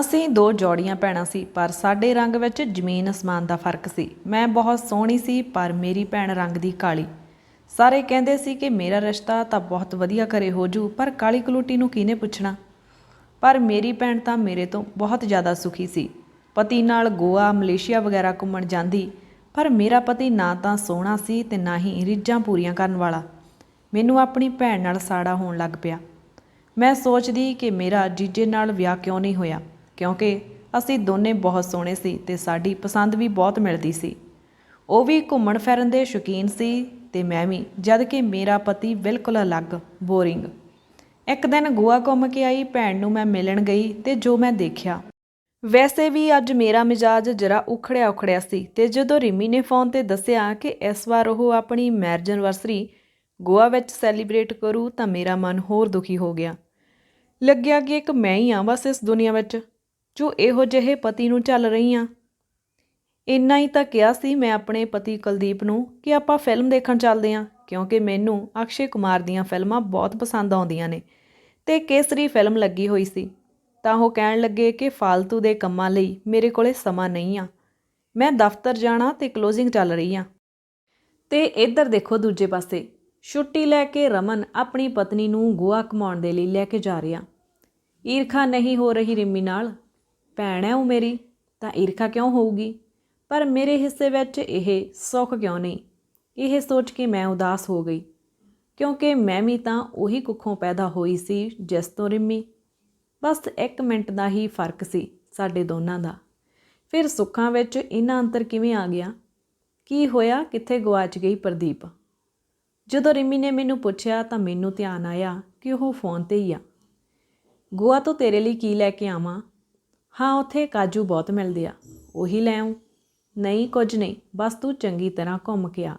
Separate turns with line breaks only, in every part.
ਅਸੀਂ ਦੋ ਜੋੜੀਆਂ ਭੈਣਾਂ ਸੀ, ਪਰ ਸਾਡੇ ਰੰਗ ਵਿੱਚ ਜ਼ਮੀਨ ਅਸਮਾਨ ਦਾ ਫ਼ਰਕ ਸੀ। ਮੈਂ ਬਹੁਤ ਸੋਹਣੀ ਸੀ, ਪਰ ਮੇਰੀ ਭੈਣ ਰੰਗ ਦੀ ਕਾਲੀ। ਸਾਰੇ ਕਹਿੰਦੇ ਸੀ ਕਿ ਮੇਰਾ ਰਿਸ਼ਤਾ ਤਾਂ ਬਹੁਤ ਵਧੀਆ ਘਰੇ ਹੋ ਜੂ, ਪਰ ਕਾਲੀ ਕਲੂਟੀ ਨੂੰ ਕਿਹਨੇ ਪੁੱਛਣਾ? ਪਰ ਮੇਰੀ ਭੈਣ ਤਾਂ ਮੇਰੇ ਤੋਂ ਬਹੁਤ ਜ਼ਿਆਦਾ ਸੁਖੀ ਸੀ। ਪਤੀ ਨਾਲ ਗੋਆ, ਮਲੇਸ਼ੀਆ ਵਗੈਰਾ ਘੁੰਮਣ ਜਾਂਦੀ, ਪਰ ਮੇਰਾ ਪਤੀ ਨਾ ਤਾਂ ਸੋਹਣਾ ਸੀ ਤੇ ਨਾ ਹੀ ਰੀਝਾਂ ਪੂਰੀਆਂ ਕਰਨ ਵਾਲਾ। ਮੈਨੂੰ ਆਪਣੀ ਭੈਣ ਨਾਲ ਸਾੜਾ ਹੋਣ ਲੱਗ ਪਿਆ। ਮੈਂ ਸੋਚਦੀ ਕਿ ਮੇਰਾ ਜੀਜੇ ਨਾਲ ਵਿਆਹ ਕਿਉਂ ਨਹੀਂ ਹੋਇਆ। ਕਿਉਂਕਿ ਅਸੀਂ ਦੋਨੇ ਬਹੁਤ ਸੋਹਣੇ ਸੀ ਤੇ ਸਾਡੀ ਪਸੰਦ ਵੀ ਬਹੁਤ ਮਿਲਦੀ ਸੀ। ਉਹ ਵੀ ਘੁੰਮਣ ਫਿਰਨ ਦੇ ਸ਼ੌਕੀਨ ਸੀ ਤੇ ਮੈਂ ਵੀ, ਜਦ ਕਿ ਮੇਰਾ ਪਤੀ ਬਿਲਕੁਲ ਅਲੱਗ, ਬੋਰਿੰਗ। ਇੱਕ ਦਿਨ ਗੋਆ ਘੁੰਮ ਕੇ ਆਈ, ਭੈਣ ਨੂੰ ਮੈਂ ਮਿਲਣ ਗਈ ਤੇ ਜੋ ਮੈਂ ਦੇਖਿਆ। ਵੈਸੇ ਵੀ ਅੱਜ ਮੇਰਾ ਮਿਜਾਜ ਜਰਾ ਉਖੜਿਆ ਉਖੜਿਆ ਸੀ ਤੇ ਜਦੋਂ ਰਿਮੀ ਨੇ ਫੋਨ ਤੇ ਦੱਸਿਆ ਕਿ ਇਸ ਵਾਰ ਉਹ ਆਪਣੀ ਮੈਰਿਜ ਐਨਵਰਸਰੀ ਗੋਆ ਵਿੱਚ ਸੈਲੀਬ੍ਰੇਟ ਕਰੂ ਤਾਂ ਮੇਰਾ ਮਨ ਹੋਰ ਦੁਖੀ ਹੋ ਗਿਆ। ਲੱਗਿਆ ਕਿ ਇੱਕ ਮੈਂ ਹੀ ਆ ਬਸ ਇਸ ਦੁਨੀਆ ਵਿੱਚ। ਜੋ ਇਹੋ ਜਿਹੇ ਪਤੀ ਨੂੰ ਚੱਲ ਰਹੀ ਆ। ਇੰਨਾ ਹੀ ਤਾਂ ਕਿਹਾ ਸੀ ਮੈਂ ਆਪਣੇ ਪਤੀ ਕੁਲਦੀਪ ਨੂੰ ਕਿ ਆਪਾਂ ਫਿਲਮ ਦੇਖਣ ਚੱਲਦੇ ਆਂ, ਕਿਉਂਕਿ ਮੈਨੂੰ ਅਕਸ਼ੇ ਕੁਮਾਰ ਦੀਆਂ ਫਿਲਮਾਂ ਬਹੁਤ ਪਸੰਦ ਆਉਂਦੀਆਂ ਨੇ ਤੇ ਕੇਸਰੀ ਫਿਲਮ ਲੱਗੀ ਹੋਈ ਸੀ। ਤਾਂ ਉਹ ਕਹਿਣ ਲੱਗੇ ਕਿ ਫालतू ਦੇ ਕੰਮਾਂ ਲਈ ਮੇਰੇ ਕੋਲੇ ਸਮਾਂ ਨਹੀਂ ਆ। ਮੈਂ ਦਫ਼ਤਰ ਜਾਣਾ ਤੇ ਕਲੋਜ਼ਿੰਗ ਚੱਲ ਰਹੀ ਆ। ਤੇ ਇੱਧਰ ਦੇਖੋ ਦੂਜੇ ਪਾਸੇ, ਛੁੱਟੀ ਲੈ ਕੇ ਰਮਨ ਆਪਣੀ ਪਤਨੀ ਨੂੰ ਗੋਆ ਘੁਮਾਉਣ ਦੇ ਲਈ ਲੈ ਕੇ ਜਾ ਰਿਹਾ। ਈਰਖਾ ਨਹੀਂ ਹੋ ਰਹੀ ਰਿੰਮੀ ਨਾਲ ਭੈਣ ਹੈ ਉਹ ਮੇਰੀ, ਤਾਂ ਈਰਖਾ ਕਿਉਂ ਹੋਊਗੀ? ਪਰ ਮੇਰੇ ਹਿੱਸੇ ਵਿੱਚ ਇਹ ਸੁੱਖ ਕਿਉਂ ਨਹੀਂ? ਇਹ ਸੋਚ ਕੇ ਮੈਂ ਉਦਾਸ ਹੋ ਗਈ। ਕਿਉਂਕਿ ਮੈਂ ਵੀ ਤਾਂ ਉਹੀ ਕੁੱਖੋਂ ਪੈਦਾ ਹੋਈ ਸੀ ਜਿਸ ਤੋਂ ਰਿੰਮੀ। ਬਸ 1 ਮਿੰਟ ਦਾ ਹੀ ਫ਼ਰਕ ਸੀ ਸਾਡੇ ਦੋਨਾਂ ਦਾ। ਫਿਰ ਸੁੱਖਾਂ ਵਿੱਚ ਇਹਨਾਂ ਅੰਤਰ ਕਿਵੇਂ ਆ ਗਿਆ? ਕੀ ਹੋਇਆ? ਕਿੱਥੇ ਗਵਾਚ ਗਈ ਪ੍ਰਦੀਪ? ਜਦੋਂ ਰਿਮੀ ਨੇ ਮੈਨੂੰ ਪੁੱਛਿਆ ਤਾਂ ਮੈਨੂੰ ਧਿਆਨ ਆਇਆ ਕਿ ਉਹ ਫੋਨ ਤੇ ਹੀ ਆ। ਗੋਆ ਤੋਂ ਤੇਰੇ ਲਈ ਕੀ ਲੈ ਕੇ ਆਵਾਂ? ਹਾਂ, ਉੱਥੇ ਕਾਜੂ ਬਹੁਤ ਮਿਲਦੇ ਆ। ਉਹੀ ਲੈ ਆਉਂ ਨਹੀਂ, ਕੁਝ ਨਹੀਂ। ਬਸ ਤੂੰ ਚੰਗੀ ਤਰ੍ਹਾਂ ਘੁੰਮ ਕੇ ਆ।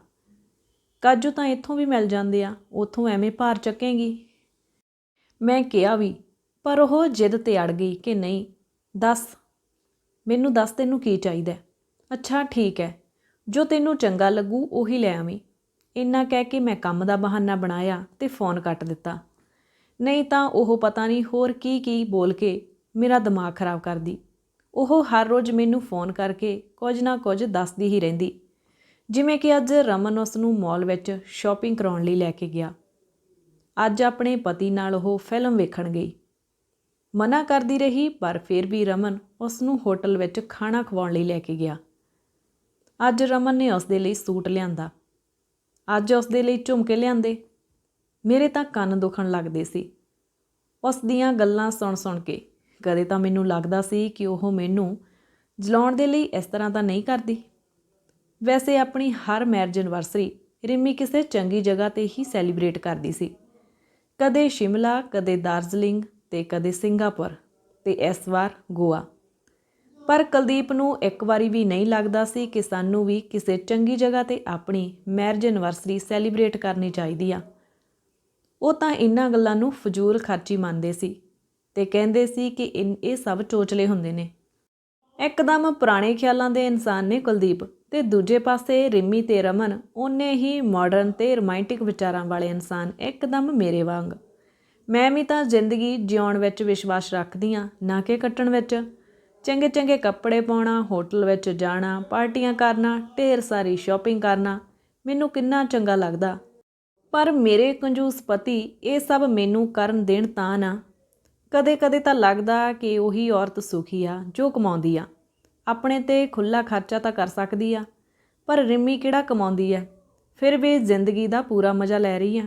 ਕਾਜੂ ਤਾਂ ਇੱਥੋਂ ਵੀ ਮਿਲ ਜਾਂਦੇ ਆ। ਉੱਥੋਂ ਐਵੇਂ ਭਾਰ ਚੱਕੇਗੀ। ਮੈਂ ਕਿਹਾ ਵੀ, ਪਰ ਉਹ ਜਿੱਦ ਤੇ ਅੜ ਗਈ ਕਿ ਨਹੀਂ। ਦੱਸ। ਮੈਨੂੰ ਦੱਸ ਤੈਨੂੰ ਕੀ ਚਾਹੀਦਾ ਅੱਛਾ, ਠੀਕ ਹੈ। ਜੋ ਤੈਨੂੰ ਚੰਗਾ ਲੱਗੂ, ਉਹੀ ਲੈ ਆਵੀਂ। ਇੰਨਾ ਕਹਿ ਕੇ ਮੈਂ ਕੰਮ ਦਾ ਬਹਾਨਾ ਬਣਾਇਆ ਤੇ ਫੋਨ ਕੱਟ ਦਿੱਤਾ। ਨਹੀਂ ਤਾਂ ਉਹ ਪਤਾ ਨਹੀਂ ਹੋਰ ਕੀ ਕੀ ਬੋਲ ਕੇ ਮੇਰਾ ਦਿਮਾਗ ਖਰਾਬ ਕਰਦੀ। ਉਹ ਹਰ ਰੋਜ਼ ਮੈਨੂੰ ਫੋਨ ਕਰਕੇ ਕੁਝ ਨਾ ਕੁਝ ਦੱਸਦੀ ਹੀ ਰਹਿੰਦੀ। ਜਿਵੇਂ ਕਿ ਅੱਜ ਰਮਨ ਉਸ ਨੂੰ ਮਾਲ ਵਿੱਚ ਸ਼ਾਪਿੰਗ ਕਰਾਉਣ ਲਈ ਲੈ ਕੇ ਗਿਆ। ਅੱਜ ਆਪਣੇ ਪਤੀ ਨਾਲ ਉਹ ਫਿਲਮ ਵੇਖਣ ਗਈ। ਮਨਾ ਕਰਦੀ ਰਹੀ, ਪਰ ਫਿਰ ਵੀ ਰਮਨ ਉਸ ਨੂੰ ਹੋਟਲ ਵਿੱਚ ਖਾਣਾ ਖਵਾਉਣ ਲਈ ਲੈ ਕੇ ਗਿਆ। ਅੱਜ ਰਮਨ ਨੇ ਉਸ ਦੇ ਲਈ ਸੂਟ ਲਿਆਂਦਾ। ਅੱਜ ਉਸ ਦੇ ਲਈ ਝੁਮਕੇ ਲਿਆਂਦੇ। ਮੇਰੇ ਤਾਂ ਕੰਨ ਦੁਖਣ ਲੱਗਦੇ ਸੀ। ਉਸ ਦੀਆਂ ਗੱਲਾਂ ਸੁਣ ਸੁਣ ਕੇ ਕਦੇ ਤਾਂ ਮੈਨੂੰ ਲੱਗਦਾ ਸੀ ਕਿ ਉਹ ਮੈਨੂੰ ਜਲਾਉਣ ਦੇ ਲਈ ਇਸ ਤਰ੍ਹਾਂ ਤਾਂ ਨਹੀਂ ਕਰਦੀ। ਵੈਸੇ ਆਪਣੀ ਹਰ ਮੈਰਿਜ ਐਨਵਰਸਰੀ ਰਿਮੀ ਕਿਸੇ ਚੰਗੀ ਜਗ੍ਹਾ ਤੇ ਹੀ ਸੈਲੀਬ੍ਰੇਟ ਕਰਦੀ ਸੀ। ਕਦੇ ਸ਼ਿਮਲਾ, ਕਦੇ ਦਾਰਜਲਿੰਗ ਤੇ ਕਦੇ ਸਿੰਗਾਪੁਰ ਤੇ ਇਸ ਵਾਰ ਗੋਆ। ਪਰ ਕੁਲਦੀਪ ਨੂੰ ਇੱਕ ਵਾਰੀ ਵੀ ਨਹੀਂ ਲੱਗਦਾ ਸੀ ਕਿ ਸਾਨੂੰ ਵੀ ਕਿਸੇ ਚੰਗੀ ਜਗ੍ਹਾ ਤੇ ਆਪਣੀ ਮੈਰਿਜ ਐਨਵਰਸਰੀ ਸੈਲੀਬ੍ਰੇਟ ਕਰਨੀ ਚਾਹੀਦੀ ਆ। ਉਹ ਤਾਂ ਇਹਨਾਂ ਗੱਲਾਂ ਨੂੰ ਫਜ਼ੂਲ ਖਰਚੀ ਮੰਨਦੇ ਸੀ। ਤੇ ਕਹਿੰਦੇ ਸੀ ਕਿ ਇਨ- ਇਹ ਸਭ ਚੋਚਲੇ ਹੁੰਦੇ ਨੇ। ਇੱਕਦਮ ਪੁਰਾਣੇ ਖਿਆਲਾਂ ਦੇ ਇਨਸਾਨ ਨੇ ਕੁਲਦੀਪ ਤੇ ਦੂਜੇ ਪਾਸੇ ਰਿਮੀ ਤੇ ਰਮਨ, ਉਹਨੇ ਹੀ ਮਾਡਰਨ ਤੇ ਰੋਮਾਂਟਿਕ ਵਿਚਾਰਾਂ ਵਾਲੇ ਇਨਸਾਨ ਇੱਕਦਮ ਮੇਰੇ ਵਾਂਗ। ਮੈਂ ਵੀ ਤਾਂ ਜ਼ਿੰਦਗੀ ਜਿਉਣ ਵਿੱਚ ਵਿਸ਼ਵਾਸ ਰੱਖਦੀ ਆ ਨਾ ਕਿ ਕੱਟਣ ਵਿੱਚ। ਚੰਗੇ ਚੰਗੇ ਕੱਪੜੇ ਪਾਉਣਾ, ਹੋਟਲ ਵਿੱਚ ਜਾਣਾ, ਪਾਰਟੀਆਂ ਕਰਨਾ, ਢੇਰ ਸਾਰੀ ਸ਼ਾਪਿੰਗ ਕਰਨਾ, ਮੈਨੂੰ ਕਿੰਨਾ ਚੰਗਾ ਲੱਗਦਾ। ਪਰ ਮੇਰੇ ਕੰਜੂਸ ਪਤੀ ਇਹ ਸਭ ਮੈਨੂੰ ਕਰਨ ਦੇਣ ਤਾਂ ਨਾ। ਕਦੇ-ਕਦੇ ਤਾਂ ਲੱਗਦਾ ਕਿ ਉਹੀ ਔਰਤ ਸੁਖੀ ਆ, ਜੋ ਕਮਾਉਂਦੀ ਆ। ਆਪਣੇ ਤੇ ਖੁੱਲਾ ਖਰਚਾ ਤਾਂ ਕਰ ਸਕਦੀ ਆ, ਪਰ ਰਿੰਮੀ ਕਿਹੜਾ ਕਮਾਉਂਦੀ ਆ ਫਿਰ ਵੀ ਜ਼ਿੰਦਗੀ ਦਾ ਪੂਰਾ ਮਜ਼ਾ ਲੈ ਰਹੀ ਆ।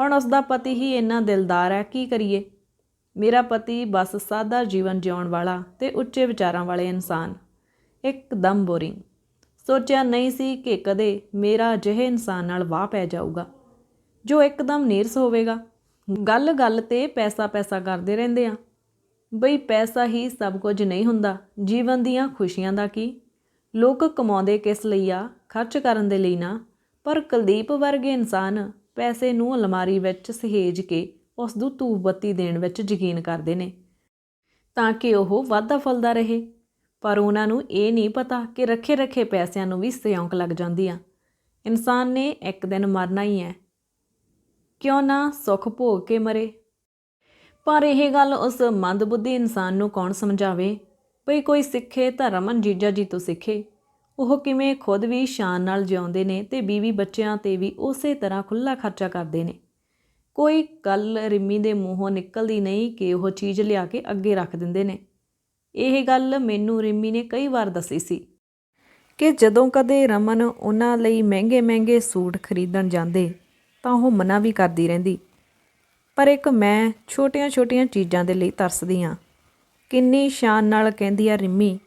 ਹੁਣ ਉਸ ਦਾ ਪਤੀ ਹੀ ਇੰਨਾ ਦਿਲਦਾਰ ਹੈ ਕੀ ਕਰੀਏ? ਮੇਰਾ ਪਤੀ ਬਸ ਸਾਦਾ ਜੀਵਨ ਜਿਉਣ ਵਾਲਾ ਤੇ ਉੱਚੇ ਵਿਚਾਰਾਂ ਵਾਲੇ ਇਨਸਾਨ। ਇੱਕਦਮ ਬੋਰਿੰਗ। ਸੋਚਿਆ ਨਹੀਂ ਸੀ ਕਿ ਕਦੇ ਮੇਰਾ ਅਜਿਹੇ ਇਨਸਾਨ ਨਾਲ ਵਾਹ ਪੈ ਜਾਊਗਾ, ਜੋ ਇੱਕਦਮ ਨੀਰਸ ਹੋਵੇਗਾ। ਗੱਲ ਗੱਲ ਤੇ ਪੈਸਾ ਪੈਸਾ ਕਰਦੇ ਰਹਿੰਦੇ ਆ। ਬਈ ਪੈਸਾ ਹੀ ਸਭ ਕੁਝ ਨਹੀਂ ਹੁੰਦਾ। ਜੀਵਨ ਦੀਆਂ ਖੁਸ਼ੀਆਂ ਦਾ ਕੀ? ਲੋਕ ਕਮਾਉਂਦੇ ਕਿਸ ਲਈ ਆ? ਖਰਚ ਕਰਨ ਦੇ ਲਈ ਨਾ। ਪਰ ਕੁਲਦੀਪ ਵਰਗੇ ਇਨਸਾਨ ਪੈਸੇ ਨੂੰ ਅਲਮਾਰੀ ਵਿੱਚ ਸਹੇਜ ਕੇ ਉਸ ਨੂੰ ਧੂਫ ਬੱਤੀ ਦੇਣ ਵਿੱਚ ਯਕੀਨ ਕਰਦੇ ਨੇ। ਤਾਂ ਕਿ ਉਹ ਵਾਧਾ ਫਲਦਾ ਰਹੇ। ਪਰ ਉਹਨਾਂ ਨੂੰ ਇਹ ਨਹੀਂ ਪਤਾ ਕਿ ਰੱਖੇ ਰੱਖੇ ਪੈਸਿਆਂ ਨੂੰ ਵੀ ਸਿਉਂਕ ਲੱਗ ਜਾਂਦੀ ਆ। ਇਨਸਾਨ ਨੇ ਇੱਕ ਦਿਨ ਮਰਨਾ ਹੀ ਹੈ। ਕਿਉਂ ਨਾ ਸੁੱਖ ਭੋਗ ਕੇ ਮਰੇ? ਪਰ ਇਹ ਗੱਲ ਉਸ ਮੰਦਬੁੱਧੀ ਇਨਸਾਨ ਨੂੰ ਕੌਣ ਸਮਝਾਵੇ? ਭਈ ਕੋਈ ਸਿੱਖੇ ਤਾਂ ਰਮਨ ਜੀਜਾ ਜੀ ਤੋਂ ਸਿੱਖੇ। ਉਹ ਕਿਵੇਂ ਖੁਦ ਵੀ ਸ਼ਾਨ ਨਾਲ ਜਿਉਂਦੇ ਨੇ ਤੇ ਬੀਵੀ ਬੱਚਿਆਂ ਤੇ ਵੀ ਉਸੇ ਤਰ੍ਹਾਂ ਖੁੱਲਾ ਖਰਚਾ ਕਰਦੇ ਨੇ? ਕੋਈ ਗੱਲ ਰਿੰਮੀ ਦੇ ਮੂੰਹੋਂ ਨਿਕਲਦੀ ਨਹੀਂ ਕਿ ਉਹ ਚੀਜ਼ ਲਿਆ ਕੇ ਅੱਗੇ ਰੱਖ ਦਿੰਦੇ ਨੇ। ਇਹ ਗੱਲ ਮੈਨੂੰ ਰਿਮੀ ਨੇ ਕਈ ਵਾਰ ਦੱਸੀ ਸੀ ਕਿ ਜਦੋਂ ਕਦੇ ਰਮਨ ਉਹਨਾਂ ਲਈ ਮਹਿੰਗੇ-ਮਹਿੰਗੇ ਸੂਟ ਖਰੀਦਣ ਜਾਂਦੇ ਤਾਂ ਉਹ ਮਨਾ ਵੀ ਕਰਦੀ ਰਹਿੰਦੀ। ਪਰ ਇੱਕ ਮੈਂ ਛੋਟੀਆਂ-ਛੋਟੀਆਂ ਚੀਜ਼ਾਂ ਦੇ ਲਈ ਤਰਸਦੀ ਹਾਂ। ਕਿੰਨੀ ਸ਼ਾਨ ਨਾਲ ਕਹਿੰਦੀ ਆ ਰਿੰਮੀ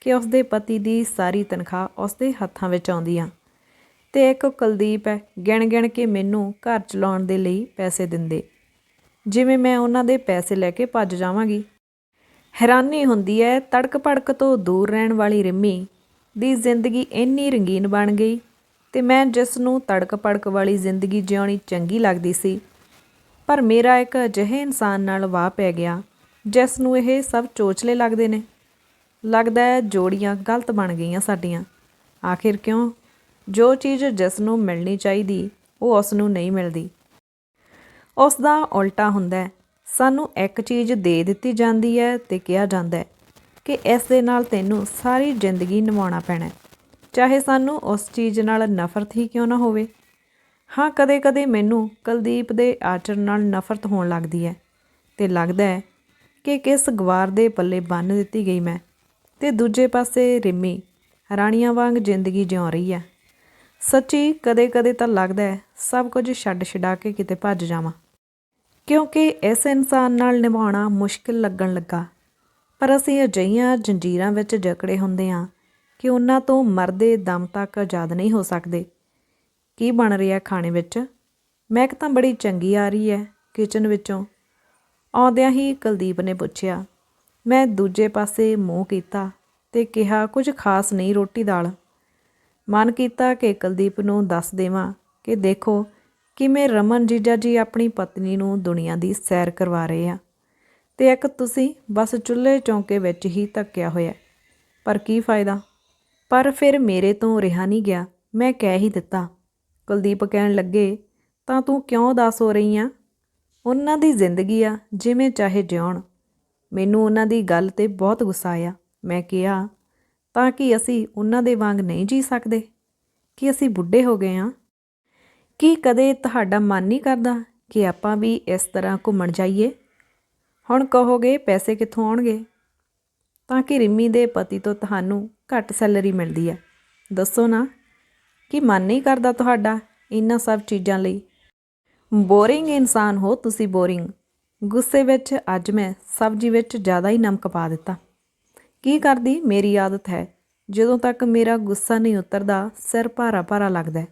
ਕਿ ਉਸਦੇ ਪਤੀ ਦੀ ਸਾਰੀ ਤਨਖਾਹ ਉਸਦੇ ਹੱਥਾਂ ਵਿੱਚ ਆਉਂਦੀ ਆ ਤੇ ਇੱਕ ਕੁਲਦੀਪ ਹੈ ਗਿਣ-ਗਿਣ ਕੇ ਮੈਨੂੰ ਘਰ ਚਲਾਉਣ ਦੇ ਲਈ ਪੈਸੇ ਦਿੰਦੇ। ਜਿਵੇਂ ਮੈਂ ਉਹਨਾਂ ਦੇ ਪੈਸੇ ਲੈ ਕੇ ਭੱਜ ਜਾਵਾਂਗੀ। ਹੈਰਾਨੀ ਹੁੰਦੀ ਹੈ ਤੜਕ ਭੜਕ ਤੋਂ ਦੂਰ ਰਹਿਣ ਵਾਲੀ ਰਿੰਮੀ ਦੀ ਜ਼ਿੰਦਗੀ ਇੰਨੀ ਰੰਗੀਨ ਬਣ ਗਈ ਤੇ ਮੈਂ ਜਿਸ ਨੂੰ ਤੜਕ ਭੜਕ ਵਾਲੀ ਜ਼ਿੰਦਗੀ ਜਿਉਣੀ ਚੰਗੀ ਲੱਗਦੀ ਸੀ। ਪਰ ਮੇਰਾ ਇੱਕ ਅਜਿਹੇ ਇਨਸਾਨ ਨਾਲ ਵਾਹ ਪੈ ਗਿਆ, ਜਿਸ ਨੂੰ ਇਹ ਸਭ ਚੋਚਲੇ ਲੱਗਦੇ ਨੇ। ਲੱਗਦਾ ਹੈ ਜੋੜੀਆਂ ਗਲਤ ਬਣ ਗਈਆਂ ਸਾਡੀਆਂ। ਆਖਿਰ ਕਿਉਂ? ਜੋ ਚੀਜ਼ ਜਿਸ ਨੂੰ ਮਿਲਣੀ ਚਾਹੀਦੀ, ਉਹ ਉਸ ਨੂੰ ਨਹੀਂ ਮਿਲਦੀ। ਉਸ ਦਾ ਉਲਟਾ ਹੁੰਦਾ ਸਾਨੂੰ ਇੱਕ ਚੀਜ਼ ਦੇ ਦਿੱਤੀ ਜਾਂਦੀ ਹੈ ਤੇ ਕਿਹਾ ਜਾਂਦਾ ਹੈ ਕਿ ਇਸ ਦੇ ਨਾਲ ਤੈਨੂੰ ਸਾਰੀ ਜ਼ਿੰਦਗੀ ਨਿਭਾਉਣਾ ਪੈਣਾ ਹੈ। ਚਾਹੇ ਸਾਨੂੰ ਉਸ ਚੀਜ਼ ਨਾਲ ਨਫ਼ਰਤ ਹੀ ਕਿਉਂ ਨਾ ਹੋਵੇ। ਹਾਂ, ਕਦੇ-ਕਦੇ ਮੈਨੂੰ ਕੁਲਦੀਪ ਦੇ ਆਚਰਣ ਨਾਲ ਨਫ਼ਰਤ ਹੋਣ ਲੱਗਦੀ ਹੈ ਤੇ ਲੱਗਦਾ ਹੈ ਕਿ ਕਿਸ ਗਵਾਰ ਦੇ ਪੱਲੇ ਬੰਨ ਦਿੱਤੀ ਗਈ ਮੈਂ ਤੇ ਦੂਜੇ ਪਾਸੇ ਰਿਮੀ ਰਾਣੀਆਂ ਵਾਂਗ ਜ਼ਿੰਦਗੀ ਜਿਉ ਰਹੀ ਹੈ। ਸੱਚੀ ਕਦੇ-ਕਦੇ ਤਾਂ ਲੱਗਦਾ ਹੈ ਸਭ ਕੁਝ ਛੱਡ ਛਡਾ ਕੇ ਕਿਤੇ ਭੱਜ ਜਾਵਾਂ। ਕਿਉਂਕਿ ਇਸ ਇਨਸਾਨ ਨਾਲ ਨਿਭਾਉਣਾ ਮੁਸ਼ਕਿਲ ਲੱਗਣ ਲੱਗਾ। ਪਰ ਅਸੀਂ ਅਜਿਹੀਆਂ ਜੰਜੀਰਾਂ ਵਿੱਚ ਜਕੜੇ ਹੁੰਦੇ ਹਾਂ ਕਿ ਉਹਨਾਂ ਤੋਂ ਮਰਦੇ ਦਮ ਤੱਕ ਆਜ਼ਾਦ ਨਹੀਂ ਹੋ ਸਕਦੇ। ਕੀ ਬਣ ਰਿਹਾ ਖਾਣੇ ਵਿੱਚ? ਮਹਿਕ ਤਾਂ ਬੜੀ ਚੰਗੀ ਆ ਰਹੀ ਹੈ ਕਿਚਨ ਵਿੱਚੋਂ। ਆਉਂਦਿਆਂ ਹੀ ਕੁਲਦੀਪ ਨੇ ਪੁੱਛਿਆ, ਮੈਂ ਦੂਜੇ ਪਾਸੇ ਮੂੰਹ ਕੀਤਾ ਤੇ ਕਿਹਾ, ਕੁਝ ਖਾਸ ਨਹੀਂ ਰੋਟੀ ਦਾਲ। ਮਨ ਕੀਤਾ ਕਿ ਕੁਲਦੀਪ ਨੂੰ ਦੱਸ ਦੇਵਾਂ ਕਿ ਦੇਖੋ ਕਿਵੇਂ ਰਮਨ ਜੀਜਾ ਜੀ ਆਪਣੀ ਪਤਨੀ ਨੂੰ ਦੁਨੀਆ ਦੀ ਸੈਰ ਕਰਵਾ ਰਹੇ ਆ ਤੇ ਇੱਕ ਤੁਸੀਂ ਬਸ ਚੁੱਲ੍ਹੇ ਚੌਂਕੇ ਵਿੱਚ ਹੀ ਧੱਕਿਆ ਹੋਇਆ। ਪਰ ਕੀ ਫਾਇਦਾ? ਪਰ ਫਿਰ ਮੇਰੇ ਤੋਂ ਰਿਹਾ ਨਹੀਂ ਗਿਆ। ਮੈਂ ਕਹਿ ਹੀ ਦਿੱਤਾ। ਕੁਲਦੀਪ ਕਹਿਣ ਲੱਗੇ, ਤਾਂ ਤੂੰ ਕਿਉਂ ਉਦਾਸ ਹੋ ਰਹੀ ਆ? ਉਹਨਾਂ ਦੀ ਜ਼ਿੰਦਗੀ ਆ, ਜਿਵੇਂ ਚਾਹੇ ਜਿਉਣ। ਮੈਨੂੰ ਉਹਨਾਂ ਦੀ ਗੱਲ ਤੇ ਬਹੁਤ ਗੁੱਸਾ ਆਇਆ। ਮੈਂ ਕਿਹਾ, ਤਾਂ ਕਿ ਅਸੀਂ ਉਹਨਾਂ ਦੇ ਵਾਂਗ ਨਹੀਂ ਜੀ ਸਕਦੇ? ਕਿ ਅਸੀਂ ਬੁੱਢੇ ਹੋ ਗਏ ਆ? ਕੀ ਕਦੇ ਤੁਹਾਡਾ ਮਨ ਨਹੀਂ ਕਰਦਾ ਕਿ ਆਪਾਂ ਵੀ ਇਸ ਤਰ੍ਹਾਂ ਘੁੰਮਣ ਜਾਈਏ? ਹੁਣ ਕਹੋਗੇ ਪੈਸੇ ਕਿੱਥੋਂ ਆਉਣਗੇ? ਤਾਂ ਕਿ ਰਿੰਮੀ ਦੇ ਪਤੀ ਤੋਂ ਤੁਹਾਨੂੰ ਘੱਟ ਸੈਲਰੀ ਮਿਲਦੀ ਹੈ। ਦੱਸੋ ਨਾ, ਕਿ ਮਨ ਨਹੀਂ ਕਰਦਾ ਤੁਹਾਡਾ ਇਹਨਾਂ ਸਭ ਚੀਜ਼ਾਂ ਲਈ? ਬੋਰਿੰਗ ਇਨਸਾਨ ਹੋ ਤੁਸੀਂ ਬੋਰਿੰਗ। ਗੁੱਸੇ ਵਿੱਚ ਅੱਜ ਮੈਂ ਸਬਜ਼ੀ ਵਿੱਚ ਜ਼ਿਆਦਾ ਹੀ ਨਮਕ ਪਾ ਦਿੱਤਾ। ਕੀ ਕਰਦੀ? ਮੇਰੀ ਆਦਤ ਹੈ। ਜਦੋਂ ਤੱਕ ਮੇਰਾ ਗੁੱਸਾ ਨਹੀਂ ਉਤਰਦਾ, ਸਿਰ ਭਾਰਾ ਭਾਰਾ ਲੱਗਦਾ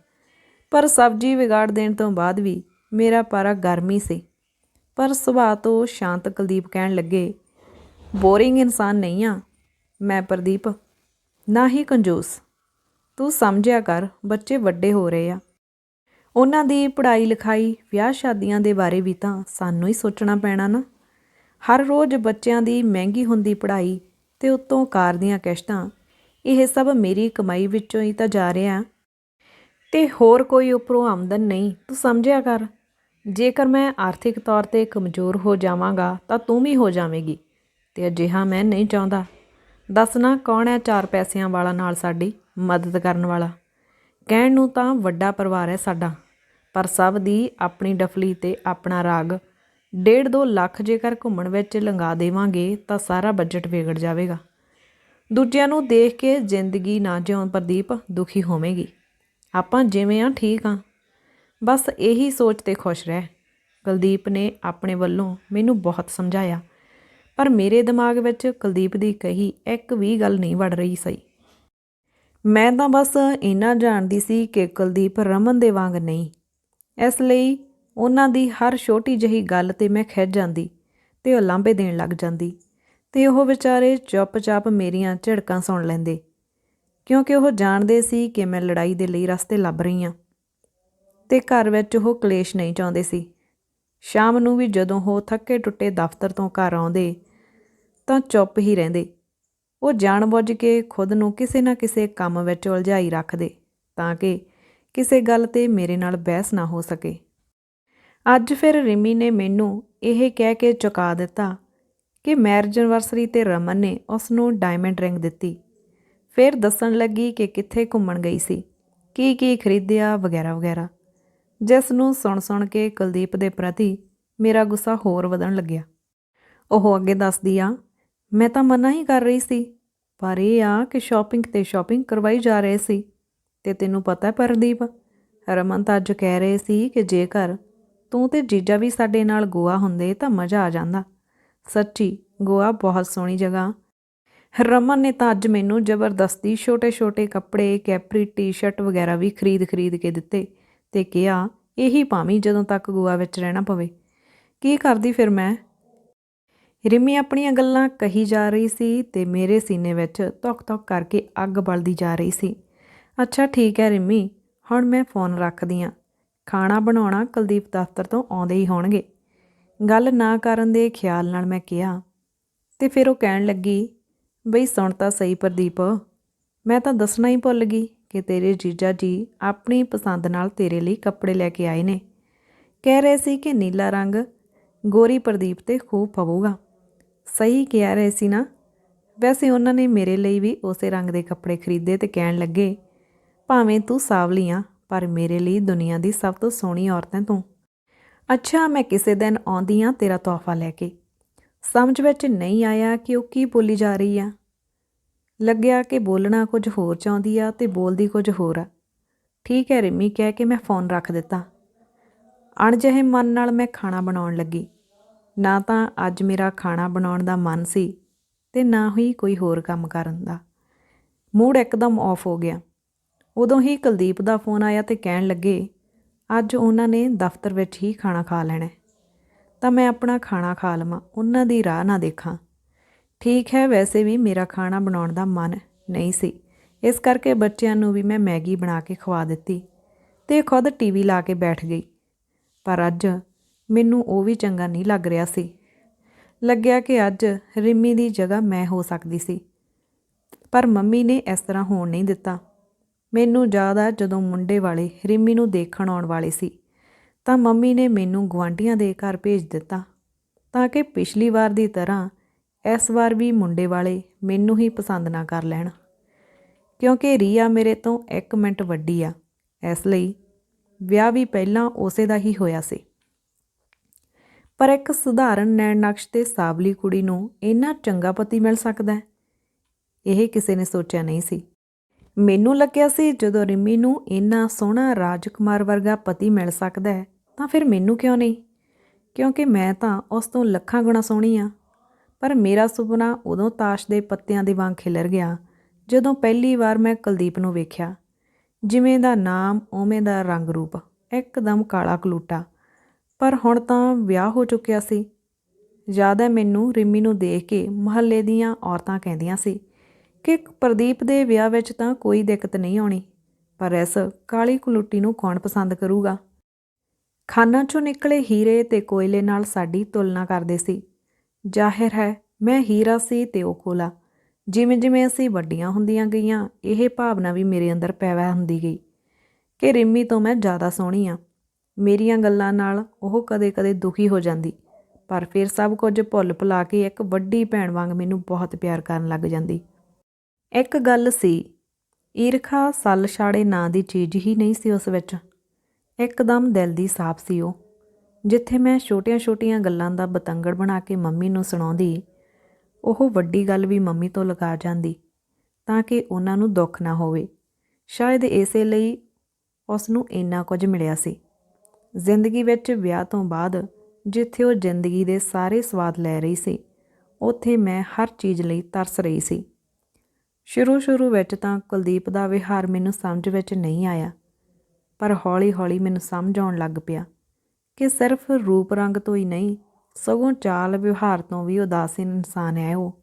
ਪਰ ਸਬਜ਼ੀ ਵਿਗਾੜ ਦੇਣ ਤੋਂ ਬਾਅਦ ਵੀ ਮੇਰਾ ਪਾਰਾ ਗਰਮੀ ਸੀ। ਪਰ ਸੁਭਾਅ ਤੋਂ ਸ਼ਾਂਤ ਕੁਲਦੀਪ ਕਹਿਣ ਲੱਗੇ ਬੋਰਿੰਗ ਇਨਸਾਨ ਨਹੀਂ ਆ। ਮੈਂ ਪ੍ਰਦੀਪ, ਨਾ ਹੀ ਕੰਜੂਸ। ਤੂੰ ਸਮਝਿਆ ਕਰ, ਬੱਚੇ ਵੱਡੇ ਹੋ ਰਹੇ ਆ। ਉਹਨਾਂ ਦੀ ਪੜ੍ਹਾਈ ਲਿਖਾਈ, ਵਿਆਹ ਸ਼ਾਦੀਆਂ ਦੇ ਬਾਰੇ ਵੀ ਤਾਂ ਸਾਨੂੰ ਹੀ ਸੋਚਣਾ ਪੈਣਾ ਨਾ। ਹਰ ਰੋਜ਼ ਬੱਚਿਆਂ ਦੀ ਮਹਿੰਗੀ ਹੁੰਦੀ ਪੜ੍ਹਾਈ ਤੇ ਉੱਤੋਂ ਕਾਰ ਦੀਆਂ ਕਿਸ਼ਤਾਂ, ਇਹ ਸਭ ਮੇਰੀ ਕਮਾਈ ਵਿੱਚੋਂ ਹੀ ਤਾਂ ਜਾ ਰਿਹਾ। ਤੇ ਹੋਰ ਕੋਈ ਉੱਪਰੋਂ ਆਮਦਨ ਨਹੀਂ। ਤੂੰ ਸਮਝਿਆ ਕਰ, ਜੇਕਰ ਮੈਂ ਆਰਥਿਕ ਤੌਰ ਤੇ ਕਮਜ਼ੋਰ ਹੋ ਜਾਵਾਂਗਾ ਤਾਂ ਤੂੰ ਵੀ ਹੋ ਜਾਵੇਂਗੀ। ਤੇ ਅਜਿਹਾ ਮੈਂ ਨਹੀਂ ਚਾਹੁੰਦਾ। ਦੱਸਣਾ ਕੌਣ ਹੈ ਚਾਰ ਪੈਸਿਆਂ ਵਾਲਾ ਨਾਲ ਸਾਡੀ ਮਦਦ ਕਰਨ ਵਾਲਾ? ਕਹਿਣ ਨੂੰ ਤਾਂ ਵੱਡਾ ਪਰਿਵਾਰ ਹੈ ਸਾਡਾ, ਪਰ ਸਭ ਦੀ ਆਪਣੀ ਡਫਲੀ ਤੇ ਆਪਣਾ ਰਾਗ। ਡੇਢ ਦੋ ਲੱਖ ਜੇਕਰ ਘੁੰਮਣ ਵਿੱਚ ਲੰਗਾ ਦੇਵਾਂਗੇ ਤਾਂ ਸਾਰਾ ਬਜਟ ਵਿਗੜ ਜਾਵੇਗਾ। ਦੂਜਿਆਂ ਨੂੰ ਦੇਖ ਕੇ ਜ਼ਿੰਦਗੀ ਨਾ ਜਿਉਂ ਪ੍ਰਦੀਪ ਦੁਖੀ ਹੋਵੇਂਗੀ। ਆਪਾਂ ਜਿਵੇਂ ਆ, ਠੀਕ ਆ। ਬਸ ਇਹੀ ਸੋਚ ਤੇ ਖੁਸ਼ ਰਹਿ। ਕੁਲਦੀਪ ਨੇ ਆਪਣੇ ਵੱਲੋਂ ਮੈਨੂੰ ਬਹੁਤ ਸਮਝਾਇਆ। ਪਰ ਮੇਰੇ ਦਿਮਾਗ ਵਿੱਚ ਕੁਲਦੀਪ ਦੀ ਕਹੀ ਇੱਕ ਵੀ ਗੱਲ ਨਹੀਂ ਵੜ ਰਹੀ ਸਹੀ। ਮੈਂ ਤਾਂ ਬਸ ਇੰਨਾ ਜਾਣਦੀ ਸੀ ਕਿ ਕੁਲਦੀਪ ਰਮਨ ਦੇ ਵਾਂਗ ਨਹੀਂ। ਇਸ ਲਈ ਉਹਨਾਂ ਦੀ ਹਰ ਛੋਟੀ ਜਹੀ ਗੱਲ ਤੇ ਮੈਂ ਖਿੱਚ ਜਾਂਦੀ ਤੇ ਉਹ ਲਾਂਭੇ ਦੇਣ ਲੱਗ ਜਾਂਦੀ ਤੇ ਉਹ ਵਿਚਾਰੇ ਚੁੱਪਚਾਪ ਮੇਰੀਆਂ ਝਿੜਕਾਂ ਸੁਣ ਲੈਂਦੇ, ਕਿਉਂਕਿ ਉਹ ਜਾਣਦੇ ਸੀ ਕਿ ਮੈਂ ਲੜਾਈ ਦੇ ਲਈ ਰਸਤੇ ਲੱਭ ਰਹੀ ਹਾਂ। ਤੇ ਘਰ ਵਿੱਚ ਉਹ ਕਲੇਸ਼ ਨਹੀਂ ਚਾਹੁੰਦੇ ਸੀ। ਸ਼ਾਮ ਨੂੰ ਵੀ ਜਦੋਂ ਉਹ ਥੱਕੇ ਟੁੱਟੇ ਦਫ਼ਤਰ ਤੋਂ ਘਰ ਆਉਂਦੇ ਤਾਂ ਚੁੱਪ ਹੀ ਰਹਿੰਦੇ। ਉਹ ਜਾਣਬੁੱਝ ਕੇ ਖੁਦ ਨੂੰ ਕਿਸੇ ਨਾ ਕਿਸੇ ਕੰਮ ਵਿੱਚ ਉਲਝਾਈ ਰੱਖਦੇ, ਤਾਂ ਕਿ ਕਿਸੇ ਗੱਲ ਤੇ ਮੇਰੇ ਨਾਲ ਬਹਿਸ ਨਾ ਹੋ ਸਕੇ। ਅੱਜ ਫਿਰ ਰਿਮੀ ਨੇ ਮੈਨੂੰ ਇਹ ਕਹਿ ਕੇ ਚੁਕਾ ਦਿੱਤਾ ਕਿ ਮੈਰਿਜ ਐਨਵਰਸਰੀ ਤੇ ਰਮਨ ਨੇ ਉਸ ਨੂੰ ਡਾਇਮੰਡ ਰਿੰਗ ਦਿੱਤੀ। ਫਿਰ ਦੱਸਣ ਲੱਗੀ ਕਿ ਕਿੱਥੇ ਘੁੰਮਣ ਗਈ ਸੀ, ਕੀ ਕੀ ਖਰੀਦਿਆ ਵਗੈਰਾ ਵਗੈਰਾ। ਜਿਸ ਨੂੰ ਸੁਣ ਸੁਣ ਕੇ ਕੁਲਦੀਪ ਦੇ ਪ੍ਰਤੀ ਮੇਰਾ ਗੁੱਸਾ ਹੋਰ ਵਧਣ ਲੱਗਿਆ। ਉਹ ਅੱਗੇ ਦੱਸਦੀ ਆ ਮੈਂ ਤਾਂ ਮਨਾ ਹੀ ਕਰ ਰਹੀ ਸੀ, ਪਰ ਇਹ ਆ ਕਿ ਸ਼ਾਪਿੰਗ ਤੇ ਸ਼ਾਪਿੰਗ ਕਰਵਾਈ ਜਾ ਰਹੇ ਸੀ। ਤੇ ਤੈਨੂੰ ਪਤਾ ਹੈ ਪਰਦੀਪ, ਰਮਨ ਤਾਂ ਅੱਜ ਕਹਿ ਰਹੇ ਸੀ ਕਿ ਜੇਕਰ ਤੂੰ ਤੇ ਜੀਜਾ ਵੀ ਸਾਡੇ ਨਾਲ ਗੋਆ ਹੁੰਦੇ ਤਾਂ ਮਜ਼ਾ ਆ ਜਾਂਦਾ। ਸੱਚੀ, ਗੋਆ ਬਹੁਤ ਸੋਹਣੀ ਜਗ੍ਹਾ। ਰਮਨ ਨੇ ਤਾਂ ਅੱਜ ਮੈਨੂੰ ਜ਼ਬਰਦਸਤੀ ਛੋਟੇ-ਛੋਟੇ ਕੱਪੜੇ, ਕੈਪਰੀ ਟੀ-ਸ਼ਰਟ ਵਗੈਰਾ ਵੀ ਖਰੀਦ-ਖਰੀਦ ਕੇ ਦਿੱਤੇ ਤੇ ਕਿਹਾ, ਇਹੀ ਪਾਵੀਂ ਜਦੋਂ ਤੱਕ ਗੋਆ ਵਿੱਚ ਰਹਿਣਾ ਪਵੇ। ਕੀ ਕਰਦੀ ਫਿਰ ਮੈਂ? ਰਿਮੀ ਆਪਣੀਆਂ ਗੱਲਾਂ ਕਹੀ ਜਾ ਰਹੀ ਸੀ ਤੇ ਮੇਰੇ ਸੀਨੇ ਵਿੱਚ ਧੁੱਕ-ਧੁੱਕ ਕਰਕੇ ਅੱਗ ਬਲਦੀ ਜਾ ਰਹੀ ਸੀ। ਅੱਛਾ, ਠੀਕ ਹੈ ਰਿਮੀ, ਹੁਣ ਮੈਂ ਫੋਨ ਰੱਖਦੀ ਆਂ ਖਾਣਾ ਬਣਾਉਣਾ ਕੁਲਦੀਪ ਦਫ਼ਤਰ ਤੋਂ ਆਉਂਦੇ ਹੀ ਹੋਣਗੇ। ਗੱਲ ਨਾ ਕਰਨ ਦੇ ਖਿਆਲ ਨਾਲ ਮੈਂ ਕਿਹਾ, ਤੇ ਫਿਰ ਉਹ ਕਹਿਣ ਲੱਗੀ, ਬਈ ਸੁਣ ਤਾਂ ਸਹੀ ਪ੍ਰਦੀਪ, ਮੈਂ ਤਾਂ ਦੱਸਣਾ ਹੀ ਭੁੱਲ ਗਈ ਕਿ ਤੇਰੇ ਜੀਜਾ ਜੀ ਆਪਣੀ ਪਸੰਦ ਨਾਲ ਤੇਰੇ ਲਈ ਕੱਪੜੇ ਲੈ ਕੇ ਆਏ ਨੇ। ਕਹਿ ਰਹੇ ਸੀ ਕਿ ਨੀਲਾ ਰੰਗ ਗੋਰੀ ਪ੍ਰਦੀਪ ਤੇ ਖੂਬ ਪਵੂਗਾ। ਸਹੀ ਕਹਿ ਰਹੇ ਸੀ ਨਾ। ਵੈਸੇ ਉਹਨਾਂ ਨੇ ਮੇਰੇ ਲਈ ਵੀ ਉਸੇ ਰੰਗ ਦੇ ਕੱਪੜੇ ਖਰੀਦੇ ਤੇ ਕਹਿਣ ਲੱਗੇ, ਭਾਵੇਂ ਤੂੰ ਸਾਵਲੀ ਆਂ, ਪਰ ਮੇਰੇ ਲਈ ਦੁਨੀਆ ਦੀ ਸਭ ਤੋਂ ਸੋਹਣੀ ਔਰਤ ਹੈ ਤੂੰ। ਅੱਛਾ, ਮੈਂ ਕਿਸੇ ਦਿਨ ਆਉਂਦੀ ਆਂ ਤੇਰਾ ਤੋਹਫਾ ਲੈ ਕੇ। ਸਮਝ ਵਿੱਚ ਨਹੀਂ ਆਇਆ ਕਿ ਉਹ ਕੀ ਬੋਲੀ ਜਾ ਰਹੀ ਆ। ਲੱਗਿਆ ਕਿ ਬੋਲਣਾ ਕੁਝ ਹੋਰ ਚਾਹੁੰਦੀ ਆ ਤੇ ਬੋਲਦੀ ਕੁਝ ਹੋਰ ਆ। ਠੀਕ ਹੈ, ਰਿਮੀ, ਕਹਿ ਕੇ ਮੈਂ ਫੋਨ ਰੱਖ ਦਿੱਤਾ। ਅਣਜਹੇ ਮਨ ਨਾਲ ਮੈਂ ਖਾਣਾ ਬਣਾਉਣ ਲੱਗੀ। ਨਾ ਤਾਂ ਅੱਜ ਮੇਰਾ ਖਾਣਾ ਬਣਾਉਣ ਦਾ ਮਨ ਸੀ ਤੇ ਨਾ ਹੀ ਕੋਈ ਹੋਰ ਕੰਮ ਕਰਨ ਦਾ। ਮੂਡ ਇੱਕਦਮ ਆਫ ਹੋ ਗਿਆ। ਉਦੋਂ ਹੀ ਕੁਲਦੀਪ ਦਾ ਫੋਨ ਆਇਆ ਤੇ ਕਹਿਣ ਲੱਗੇ, ਅੱਜ ਉਹਨਾਂ ਨੇ ਦਫ਼ਤਰ ਵਿੱਚ ਹੀ ਖਾਣਾ ਖਾ ਲੈਣਾ ਤਾਂ ਮੈਂ ਆਪਣਾ ਖਾਣਾ ਖਾ ਲਵਾਂ, ਉਹਨਾਂ ਦੀ ਰਾਹ ਨਾ ਦੇਖਾਂ। ਠੀਕ ਹੈ, ਵੈਸੇ ਵੀ ਮੇਰਾ ਖਾਣਾ ਬਣਾਉਣ ਦਾ ਮਨ ਨਹੀਂ ਸੀ। ਇਸ ਕਰਕੇ ਬੱਚਿਆਂ ਨੂੰ ਵੀ ਮੈਂ ਮੈਗੀ ਬਣਾ ਕੇ ਖਵਾ ਦਿੱਤੀ ਤੇ ਖੁਦ ਟੀਵੀ ਲਾ ਕੇ ਬੈਠ ਗਈ। ਪਰ ਅੱਜ ਮੈਨੂੰ ਉਹ ਵੀ ਚੰਗਾ ਨਹੀਂ ਲੱਗ ਰਿਹਾ ਸੀ। ਲੱਗਿਆ ਕਿ ਅੱਜ ਰਿਮੀ ਦੀ ਜਗ੍ਹਾ ਮੈਂ ਹੋ ਸਕਦੀ ਸੀ। ਪਰ ਮੰਮੀ ਨੇ ਇਸ ਤਰ੍ਹਾਂ ਹੋਣ ਨਹੀਂ ਦਿੱਤਾ। ਮੈਨੂੰ ਯਾਦ ਆ ਜਦੋਂ ਮੁੰਡੇ ਵਾਲੇ ਰਿਮੀ ਨੂੰ ਦੇਖਣ ਆਉਣ ਵਾਲੇ ਸੀ, ਤਾਂ ਮੰਮੀ ਨੇ ਮੈਨੂੰ ਗੁਆਂਢੀਆਂ ਦੇ ਘਰ ਭੇਜ ਦਿੱਤਾ, ਤਾਂ ਕਿ ਪਿਛਲੀ ਵਾਰ ਦੀ ਤਰ੍ਹਾਂ ਇਸ ਵਾਰ ਵੀ ਮੁੰਡੇ ਵਾਲੇ ਮੈਨੂੰ ਹੀ ਪਸੰਦ ਨਾ ਕਰ ਲੈਣ। ਕਿਉਂਕਿ ਰੀਆ ਮੇਰੇ ਤੋਂ 1 ਮਿੰਟ ਵੱਡੀ ਆ, ਇਸ ਲਈ ਵਿਆਹ ਵੀ ਪਹਿਲਾਂ ਉਸੇ ਦਾ ਹੀ ਹੋਇਆ ਸੀ। ਪਰ ਇੱਕ ਸਧਾਰਨ ਨੈਣ ਨਕਸ਼ ਤੇ ਸਾਵਲੀ ਕੁੜੀ ਨੂੰ ਇੰਨਾ ਚੰਗਾ ਪਤੀ ਮਿਲ ਸਕਦਾ ਹੈ? ਇਹ ਕਿਸੇ ਨੇ ਸੋਚਿਆ ਨਹੀਂ ਸੀ। ਮੈਨੂੰ ਲੱਗਿਆ ਸੀ ਜਦੋਂ ਰਿਮੀ ਨੂੰ ਇੰਨਾ ਸੋਹਣਾ ਰਾਜਕੁਮਾਰ ਵਰਗਾ ਪਤੀ ਮਿਲ ਸਕਦਾ ਹੈ, ਤਾਂ ਫਿਰ ਮੈਨੂੰ ਕਿਉਂ ਨਹੀਂ? ਕਿਉਂਕਿ ਮੈਂ ਤਾਂ ਉਸ ਤੋਂ ਲੱਖਾਂ ਗੁਣਾ ਸੋਹਣੀ ਆ ਪਰ ਮੇਰਾ ਸੁਪਨਾ ਉਦੋਂ ਤਾਸ਼ ਦੇ ਪੱਤਿਆਂ ਦੇ ਵਾਂਗ ਖਿਲਰ ਗਿਆ, ਜਦੋਂ ਪਹਿਲੀ ਵਾਰ ਮੈਂ ਕੁਲਦੀਪ ਨੂੰ ਵੇਖਿਆ। ਜਿਵੇਂ ਦਾ ਨਾਮ, ਉਵੇਂ ਦਾ ਰੰਗ ਰੂਪ ਇੱਕਦਮ ਕਾਲਾ ਕਲੂਟਾ ਪਰ ਹੁਣ ਤਾਂ ਵਿਆਹ ਹੋ ਚੁੱਕਿਆ ਸੀ। ਜ਼ਿਆਦਾ ਮੈਨੂੰ ਰਿਮੀ ਨੂੰ ਦੇਖ ਕੇ ਮਹੱਲੇ ਦੀਆਂ ਔਰਤਾਂ ਕਹਿੰਦੀਆਂ ਸੀ ਕਿ ਪ੍ਰਦੀਪ ਦੇ ਵਿਆਹ ਵਿੱਚ ਤਾਂ ਕੋਈ ਦਿੱਕਤ ਨਹੀਂ ਆਉਣੀ, ਪਰ ਇਸ ਕਾਲੀ ਕਲੂਟੀ ਨੂੰ ਕੌਣ ਪਸੰਦ ਕਰੂਗਾ? ਖਾਨਾਂ ਚੋਂ ਨਿਕਲੇ ਹੀਰੇ ਤੇ ਕੋਇਲੇ ਨਾਲ ਸਾਡੀ ਤੁਲਨਾ ਕਰਦੇ ਸੀ। ਜ਼ਾਹਿਰ ਹੈ ਮੈਂ ਹੀਰਾ ਸੀ ਤੇ ਉਹ ਕੋਲਾ। ਜਿਵੇਂ ਜਿਵੇਂ ਅਸੀਂ ਵੱਡੀਆਂ ਹੁੰਦੀਆਂ ਗਈਆਂ, ਇਹ ਭਾਵਨਾ ਵੀ ਮੇਰੇ ਅੰਦਰ ਪੈਦਾ ਹੁੰਦੀ ਗਈ ਕਿ ਰਿੰਮੀ ਤੋਂ ਮੈਂ ਜ਼ਿਆਦਾ ਸੋਹਣੀ ਆ। ਮੇਰੀਆਂ ਗੱਲਾਂ ਨਾਲ ਉਹ ਕਦੇ-ਕਦੇ ਦੁਖੀ ਹੋ ਜਾਂਦੀ। ਪਰ ਫਿਰ ਸਭ ਕੁਝ ਭੁੱਲ ਭੁਲਾ ਕੇ ਇੱਕ ਵੱਡੀ ਭੈਣ ਵਾਂਗ ਮੈਨੂੰ ਬਹੁਤ ਪਿਆਰ ਕਰਨ ਲੱਗ ਜਾਂਦੀ। ਇੱਕ ਗੱਲ ਸੀ, ਈਰਖਾ ਸੱਲ ਛਾੜੇ ਨਾਂ ਦੀ ਚੀਜ਼ ਹੀ ਨਹੀਂ ਸੀ ਉਸ ਵਿੱਚ। ਇੱਕਦਮ ਦਿਲ ਦੀ ਸਾਫ਼ ਸੀ ਉਹ। ਜਿੱਥੇ ਮੈਂ ਛੋਟੀਆਂ-ਛੋਟੀਆਂ ਗੱਲਾਂ ਦਾ ਬਤੰਗੜ ਬਣਾ ਕੇ ਮੰਮੀ ਨੂੰ ਸੁਣਾਉਂਦੀ, ਉਹ ਵੱਡੀ ਗੱਲ ਵੀ ਮੰਮੀ ਤੋਂ ਲਗਾ ਜਾਂਦੀ, ਤਾਂ ਕਿ ਉਹਨਾਂ ਨੂੰ ਦੁੱਖ ਨਾ ਹੋਵੇ। ਸ਼ਾਇਦ ਇਸੇ ਲਈ ਉਸ ਨੂੰ ਇੰਨਾ ਕੁਝ ਮਿਲਿਆ ਸੀ। ਜ਼ਿੰਦਗੀ ਵਿੱਚ ਵਿਆਹ ਤੋਂ ਬਾਅਦ ਜਿੱਥੇ ਉਹ ਜ਼ਿੰਦਗੀ ਦੇ ਸਾਰੇ ਸਵਾਦ ਲੈ ਰਹੀ ਸੀ, ਉੱਥੇ ਮੈਂ ਹਰ ਚੀਜ਼ ਲਈ ਤਰਸ ਰਹੀ ਸੀ। ਸ਼ੁਰੂ-ਸ਼ੁਰੂ ਵਿੱਚ ਤਾਂ ਕੁਲਦੀਪ ਦਾ ਵਿਹਾਰ ਮੈਨੂੰ ਸਮਝ ਵਿੱਚ ਨਹੀਂ ਆਇਆ, ਪਰ ਹੌਲੀ-ਹੌਲੀ ਮੈਨੂੰ ਸਮਝ ਆਉਣ ਲੱਗ ਪਿਆ ਕਿ ਸਿਰਫ ਰੂਪ ਰੰਗ ਤੋਂ ਹੀ ਨਹੀਂ, ਸਗੋਂ ਚਾਲ ਵਿਵਹਾਰ ਤੋਂ ਵੀ ਉਦਾਸੀਨ ਇਨਸਾਨ ਹੈ ਉਹ।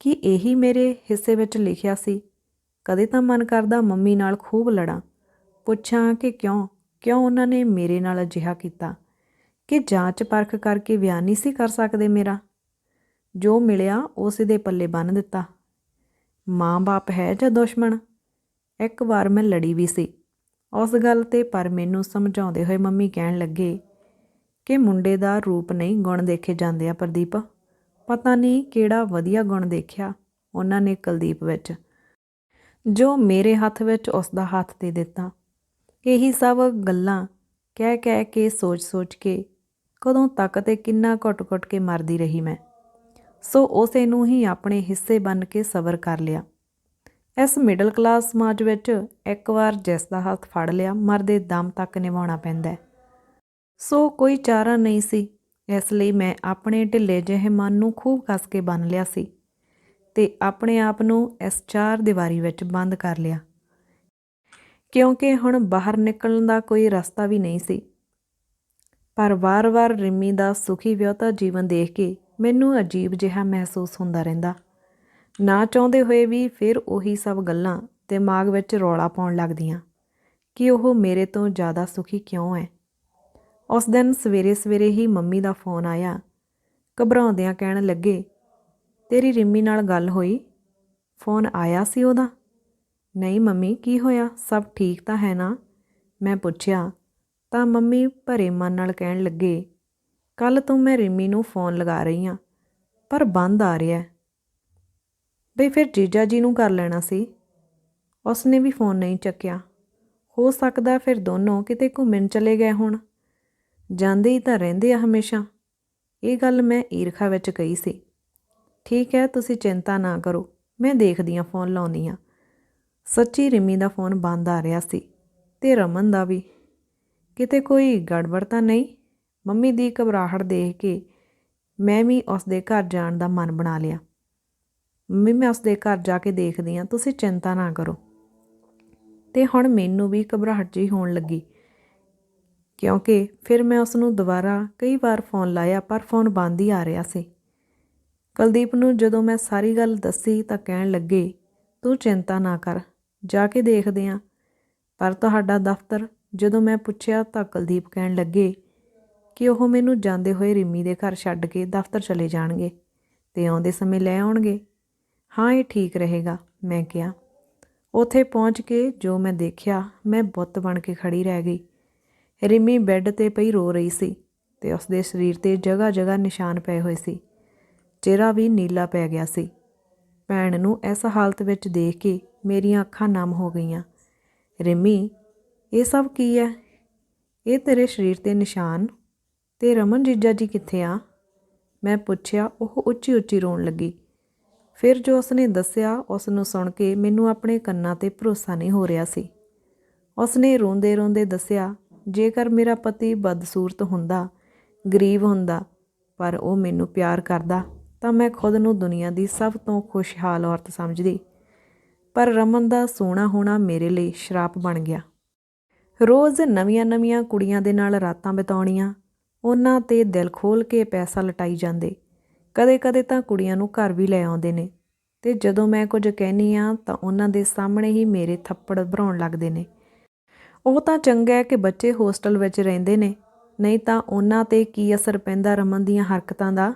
ਕੀ ਇਹੀ ਮੇਰੇ ਹਿੱਸੇ ਵਿੱਚ ਲਿਖਿਆ ਸੀ? ਕਦੇ ਤਾਂ ਮਨ ਕਰਦਾ ਮੰਮੀ ਨਾਲ ਖੂਬ ਲੜਾਂ, ਪੁੱਛਾਂ ਕਿ ਕਿਉਂ? ਕਿਉਂ ਉਹਨਾਂ ਨੇ ਮੇਰੇ ਨਾਲ ਅਜਿਹਾ ਕੀਤਾ? ਕਿ ਜਾਂਚ ਪਰਖ ਕਰਕੇ ਬਿਆਨ ਨਹੀਂ ਸੀ ਕਰ ਸਕਦੇ ਮੇਰਾ? ਜੋ ਮਿਲਿਆ ਉਸ ਦੇ ਪੱਲੇ ਬੰਨ ਦਿੱਤਾ। ਮਾਂ-ਬਾਪ ਹੈ ਜਾਂ ਦੁਸ਼ਮਣ? ਇੱਕ ਵਾਰ ਮੈਂ ਲੜੀ ਵੀ ਸੀ। ਉਸ ਗੱਲ ਤੇ ਪਰ ਮੈਨੂੰ ਸਮਝਾਉਂਦੇ ਹੋਏ ਮੰਮੀ ਕਹਿਣ ਲੱਗੇ ਕਿ ਮੁੰਡੇ ਦਾ ਰੂਪ ਨਹੀਂ ਗੁਣ ਦੇਖੇ ਜਾਂਦੇ ਆ ਪ੍ਰਦੀਪ। ਪਤਾ ਨਹੀਂ ਕਿਹੜਾ ਵਧੀਆ ਗੁਣ ਦੇਖਿਆ ਉਹਨਾਂ ਨੇ ਕੁਲਦੀਪ ਵਿੱਚ। ਜੋ ਮੇਰੇ ਹੱਥ ਵਿੱਚ ਉਸ ਦਾ ਹੱਥ ਦੇ ਦਿੱਤਾ। ਇਹੀ ਸਭ ਗੱਲਾਂ ਕਹਿ ਕਹਿ ਕੇ ਸੋਚ-ਸੋਚ ਕੇ ਕਦੋਂ ਤੱਕ ਤੇ ਕਿੰਨਾ ਘੁੱਟ-ਘੁੱਟ ਕੇ ਮਰਦੀ ਰਹੀ ਮੈਂ। ਸੋ ਉਸੇ ਨੂੰ ਹੀ ਆਪਣੇ ਹਿੱਸੇ ਬਣ ਕੇ ਸਬਰ ਕਰ ਲਿਆ। ਇਸ ਮਿਡਲ ਕਲਾਸ ਸਮਾਜ ਵਿੱਚ ਇੱਕ ਵਾਰ ਜਿਸ ਦਾ ਹੱਥ ਫੜ ਲਿਆ, ਮਰਦੇ ਦਮ ਤੱਕ ਨਿਭਾਉਣਾ ਪੈਂਦਾ ਹੈ। ਸੋ ਕੋਈ ਚਾਰਾ ਨਹੀਂ ਸੀ, ਇਸ ਲਈ ਮੈਂ ਆਪਣੇ ਢਿੱਲੇ ਜਿਹੇ ਮਨ ਨੂੰ ਖੂਬ ਕੱਸ ਕੇ ਬੰਨ ਲਿਆ ਸੀ ਤੇ ਆਪਣੇ ਆਪ ਨੂੰ ਇਸ ਚਾਰ ਦੀਵਾਰੀ ਵਿੱਚ ਬੰਦ ਕਰ ਲਿਆ। ਕਿਉਂਕਿ ਹੁਣ ਬਾਹਰ ਨਿਕਲਣ ਦਾ ਕੋਈ ਰਸਤਾ ਵੀ ਨਹੀਂ ਸੀ। ਪਰ ਵਾਰ-ਵਾਰ ਰਿਮੀ ਦਾ ਸੁਖੀ ਵਿਆਹਤਾ ਜੀਵਨ ਦੇਖ ਕੇ ਮੈਨੂੰ ਅਜੀਬ ਜਿਹਾ ਮਹਿਸੂਸ ਹੁੰਦਾ ਰਹਿੰਦਾ। ਨਾ ਚਾਹੁੰਦੇ ਹੋਏ ਵੀ ਫਿਰ ਉਹੀ ਸਭ ਗੱਲਾਂ ਦਿਮਾਗ ਵਿੱਚ ਰੌਲਾ ਪਾਉਣ ਲੱਗਦੀਆਂ ਕਿ ਉਹ ਮੇਰੇ ਤੋਂ ਜ਼ਿਆਦਾ ਸੁਖੀ ਕਿਉਂ ਹੈ। ਉਸ ਦਿਨ ਸਵੇਰੇ ਸਵੇਰੇ ਹੀ ਮੰਮੀ ਦਾ ਫੋਨ ਆਇਆ। ਘਬਰਾਉਂਦਿਆਂ ਕਹਿਣ ਲੱਗੇ, ਤੇਰੀ ਰਿੰਮੀ ਨਾਲ ਗੱਲ ਹੋਈ? ਫੋਨ ਆਇਆ ਸੀ ਉਹਦਾ? ਨਹੀਂ ਮੰਮੀ, ਕੀ ਹੋਇਆ? ਸਭ ਠੀਕ ਤਾਂ ਹੈ ਨਾ? ਮੈਂ ਪੁੱਛਿਆ, ਤਾਂ ਮੰਮੀ ਭਰੇ ਮਨ ਨਾਲ ਕਹਿਣ ਲੱਗੇ, ਕੱਲ ਤੋਂ ਮੈਂ ਰਿਮੀ ਨੂੰ ਫੋਨ ਲਗਾ ਰਹੀ ਹਾਂ, ਪਰ ਬੰਦ ਆ ਰਿਹਾ ਬਈ ਫਿਰ ਜੀਜਾ ਜੀ ਨੂੰ ਕਰ ਲੈਣਾ ਸੀ? ਉਸਨੇ ਵੀ ਫੋਨ ਨਹੀਂ ਚੱਕਿਆ। ਹੋ ਸਕਦਾ ਫਿਰ ਦੋਨੋਂ ਕਿਤੇ ਘੁੰਮਣ ਚਲੇ ਗਏ ਹੋਣ। ਜਾਂਦੇ ਹੀ ਤਾਂ ਰਹਿੰਦੇ ਆ ਹਮੇਸ਼ਾ। ਇਹ ਗੱਲ ਮੈਂ ਈਰਖਾ ਵਿੱਚ ਕਹੀ ਸੀ। ਠੀਕ ਹੈ, ਤੁਸੀਂ ਚਿੰਤਾ ਨਾ ਕਰੋ, ਮੈਂ ਦੇਖਦੀ ਆ ਫੋਨ ਲਾਉਂਦੀ ਆ ਸੱਚੀ ਰਿਮੀ ਦਾ ਫੋਨ ਬੰਦ ਆ ਰਿਹਾ ਸੀ ਤੇ ਰਮਨ ਦਾ ਵੀ। ਕਿਤੇ ਕੋਈ ਗੜਬੜ ਤਾਂ ਨਹੀਂ? ਮੰਮੀ ਦੀ ਘਬਰਾਹਟ ਦੇਖ ਕੇ ਮੈਂ ਵੀ ਉਸ ਦੇ ਘਰ ਜਾਣ ਦਾ ਮਨ ਬਣਾ ਲਿਆ। ਮੰਮੀ, ਮੈਂ ਉਸ ਦੇ ਘਰ ਜਾ ਕੇ ਦੇਖਦੀ ਆ ਤੁਸੀਂ ਚਿੰਤਾ ਨਾ ਕਰੋ। ਤੇ ਹੁਣ ਮੈਨੂੰ ਵੀ ਘਬਰਾਹਟ ਜਿਹੀ ਹੋਣ ਲੱਗੀ। ਕਿਉਂਕਿ ਫਿਰ ਮੈਂ ਉਸ ਨੂੰ ਦੁਬਾਰਾ ਕਈ ਵਾਰ ਫੋਨ ਲਾਇਆ, ਪਰ ਫੋਨ ਬੰਦ ਹੀ ਆ ਰਿਹਾ ਸੀ। ਕੁਲਦੀਪ ਨੂੰ ਜਦੋਂ ਮੈਂ ਸਾਰੀ ਗੱਲ ਦੱਸੀ ਤਾਂ ਕਹਿਣ ਲੱਗੇ, ਤੂੰ ਚਿੰਤਾ ਨਾ ਕਰ ਜਾ ਕੇ ਦੇਖਦੇ ਆਂ ਪਰ ਤੁਹਾਡਾ ਦਫ਼ਤਰ ਜਦੋਂ ਮੈਂ ਪੁੱਛਿਆ ਤਾਂ ਕੁਲਦੀਪ ਕਹਿਣ ਲੱਗੇ ਕਿ ਉਹ ਮੈਨੂੰ ਜਾਂਦੇ ਹੋਏ ਰਿਮੀ ਦੇ ਘਰ ਛੱਡ ਕੇ ਦਫ਼ਤਰ ਚਲੇ ਜਾਣਗੇ ਤੇ ਆਉਂਦੇ ਸਮੇਂ ਲੈ ਆਉਣਗੇ। ਹਾਂ, ਇਹ ਠੀਕ ਰਹੇਗਾ, ਮੈਂ ਕਿਹਾ। ਉਥੇ ਪਹੁੰਚ ਕੇ ਜੋ ਮੈਂ ਦੇਖਿਆ, ਮੈਂ ਬੁੱਤ ਬਣ ਕੇ ਖੜੀ ਰਹਿ ਗਈ। ਰਿਮੀ ਬੈੱਡ ਤੇ ਪਈ ਰੋ ਰਹੀ ਸੀ ਤੇ ਉਸ ਦੇ ਸਰੀਰ ਤੇ ਜਗ੍ਹਾ ਜਗ੍ਹਾ ਨਿਸ਼ਾਨ ਪਏ ਹੋਏ ਸੀ। ਚਿਹਰਾ ਵੀ ਨੀਲਾ ਪੈ ਗਿਆ ਸੀ। ਭੈਣ ਨੂੰ ਇਸ ਹਾਲਤ ਵਿੱਚ ਦੇਖ ਕੇ ਮੇਰੀਆਂ ਅੱਖਾਂ ਨਮ ਹੋ ਗਈਆਂ। ਰਿਮੀ, ਇਹ ਸਭ ਕੀ ਹੈ ਇਹ ਤੇਰੇ ਸਰੀਰ ਤੇ ਨਿਸ਼ਾਨ? ਤੇ ਰਮਨ ਜੀਜਾ ਜੀ ਕਿੱਥੇ ਆ? ਮੈਂ ਪੁੱਛਿਆ, ਉਹ ਉੱਚੀ ਉੱਚੀ ਰੋਣ ਲੱਗੀ। ਫਿਰ ਜੋ ਉਸਨੇ ਦੱਸਿਆ ਉਸ ਨੂੰ ਸੁਣ ਕੇ ਮੈਨੂੰ ਆਪਣੇ ਕੰਨਾਂ ਤੇ ਭਰੋਸਾ ਨਹੀਂ ਹੋ ਰਿਹਾ ਸੀ। ਉਸਨੇ ਰੋਂਦੇ ਰੋਂਦੇ ਦੱਸਿਆ, ਜੇਕਰ ਮੇਰਾ ਪਤੀ ਬਦਸੂਰਤ ਹੁੰਦਾ, ਗਰੀਬ ਹੁੰਦਾ, ਪਰ ਉਹ ਮੈਨੂੰ ਪਿਆਰ ਕਰਦਾ ਤਾਂ ਮੈਂ ਖੁਦ ਨੂੰ ਦੁਨੀਆ ਦੀ ਸਭ ਤੋਂ ਖੁਸ਼ਹਾਲ ਔਰਤ ਸਮਝਦੀ। ਪਰ ਰਮਨ ਦਾ ਸੋਹਣਾ ਹੋਣਾ ਮੇਰੇ ਲਈ ਸ਼ਰਾਪ ਬਣ ਗਿਆ। ਰੋਜ਼ ਨਵੀਆਂ-ਨਵੀਆਂ ਕੁੜੀਆਂ ਦੇ ਨਾਲ ਰਾਤਾਂ ਬਿਤਾਉਣੀਆਂ, ਉਹਨਾਂ ਤੇ ਦਿਲ ਖੋਲ ਕੇ ਪੈਸਾ ਲਟਾਈ ਜਾਂਦੇ। ਕਦੇ-ਕਦੇ ਤਾਂ ਕੁੜੀਆਂ ਨੂੰ ਘਰ ਵੀ ਲੈ ਆਉਂਦੇ ਨੇ ਤੇ ਜਦੋਂ ਮੈਂ ਕੁਝ ਕਹਿਨੀ ਆ ਤਾਂ ਉਹਨਾਂ ਦੇ ਸਾਹਮਣੇ ਹੀ ਮੇਰੇ ਥੱਪੜ ਭਰਾਉਣ ਲੱਗਦੇ ਨੇ। ਉਹ ਤਾਂ ਚੰਗਾ ਹੈ ਕਿ ਬੱਚੇ ਹੋਸਟਲ ਵਿੱਚ ਰਹਿੰਦੇ ਨੇ, ਨਹੀਂ ਤਾਂ ਉਹਨਾਂ ਤੇ ਕੀ ਅਸਰ ਪੈਂਦਾ ਰਮਨ ਦੀਆਂ ਹਰਕਤਾਂ ਦਾ?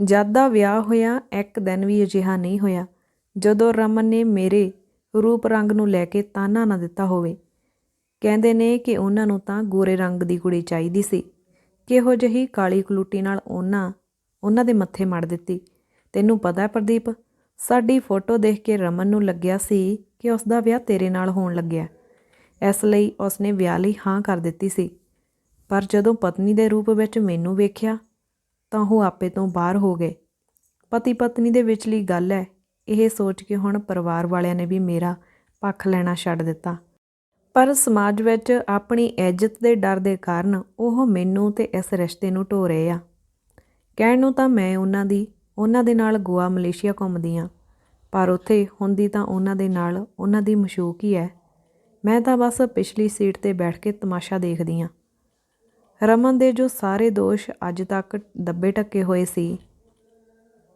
ਜਦ ਦਾ ਵਿਆਹ ਹੋਇਆ, ਇੱਕ ਦਿਨ ਵੀ ਅਜਿਹਾ ਨਹੀਂ ਹੋਇਆ। ਜਦੋਂ ਰਮਨ ਨੇ ਮੇਰੇ ਰੂਪ ਰੰਗ ਨੂੰ ਲੈ ਕੇ ਤਾਨਾ ਨਾ ਦਿੱਤਾ ਹੋਵੇ, ਕਹਿੰਦੇ ਨੇ ਕਿ ਉਹਨਾਂ ਨੂੰ ਤਾਂ ਗੋਰੇ ਰੰਗ ਦੀ ਕੁੜੀ ਚਾਹੀਦੀ ਸੀ। ਕਿਹੋ ਜਿਹੀ ਕਾਲੀ ਕਲੂਟੀ ਨਾਲ ਉਹਨਾਂ ਉਹਨਾਂ ਦੇ ਮੱਥੇ ਮੜ ਦਿੱਤੀ। ਤੈਨੂੰ ਪਤਾ ਪ੍ਰਦੀਪ, ਸਾਡੀ ਫੋਟੋ ਦੇਖ ਕੇ ਰਮਨ ਨੂੰ ਲੱਗਿਆ ਸੀ ਕਿ ਉਸ ਦਾ ਵਿਆਹ ਤੇਰੇ ਨਾਲ ਹੋਣ ਲੱਗਿਆ। ਇਸ ਲਈ ਉਸਨੇ ਵਿਆਹ ਲਈ ਹਾਂ ਕਰ ਦਿੱਤੀ ਸੀ। ਪਰ ਜਦੋਂ ਪਤਨੀ ਦੇ ਰੂਪ ਵਿੱਚ ਮੈਨੂੰ ਵੇਖਿਆ ਤਾਂ ਉਹ ਆਪੇ ਤੋਂ ਬਾਹਰ ਹੋ ਗਏ। ਪਤੀ ਪਤਨੀ ਦੇ ਵਿਚਲੀ ਗੱਲ ਹੈ। ਇਹ ਸੋਚ ਕੇ ਹੁਣ ਪਰਿਵਾਰ ਵਾਲਿਆਂ ਨੇ ਵੀ ਮੇਰਾ ਪੱਖ ਲੈਣਾ ਛੱਡ ਦਿੱਤਾ। ਪਰ ਸਮਾਜ ਵਿੱਚ ਆਪਣੀ ਇੱਜ਼ਤ ਦੇ ਡਰ ਦੇ ਕਾਰਨ ਉਹ ਮੈਨੂੰ ਤੇ ਇਸ ਰਿਸ਼ਤੇ ਨੂੰ ਢੋ ਰਹੇ ਆ। ਕਹਿਣ ਨੂੰ ਤਾਂ ਮੈਂ ਉਹਨਾਂ ਦੀ, ਉਹਨਾਂ ਦੇ ਨਾਲ ਗੋਆ ਮਲੇਸ਼ੀਆ ਘੁੰਮਦੀ ਆ। ਪਰ ਉੱਥੇ ਹੁੰਦੀ ਤਾਂ ਉਹਨਾਂ ਦੇ ਨਾਲ ਉਹਨਾਂ ਦੀ ਮਸ਼ੂਕ ਹੀ ਹੈ। ਮੈਂ ਤਾਂ ਬਸ ਪਿਛਲੀ ਸੀਟ ਤੇ ਬੈਠ ਕੇ ਤਮਾਸ਼ਾ ਦੇਖਦੀ ਆ। ਰਮਨ ਦੇ ਜੋ ਸਾਰੇ ਦੋਸ਼ ਅੱਜ ਤੱਕ ਦੱਬੇ ਟੱਕੇ ਹੋਏ ਸੀ,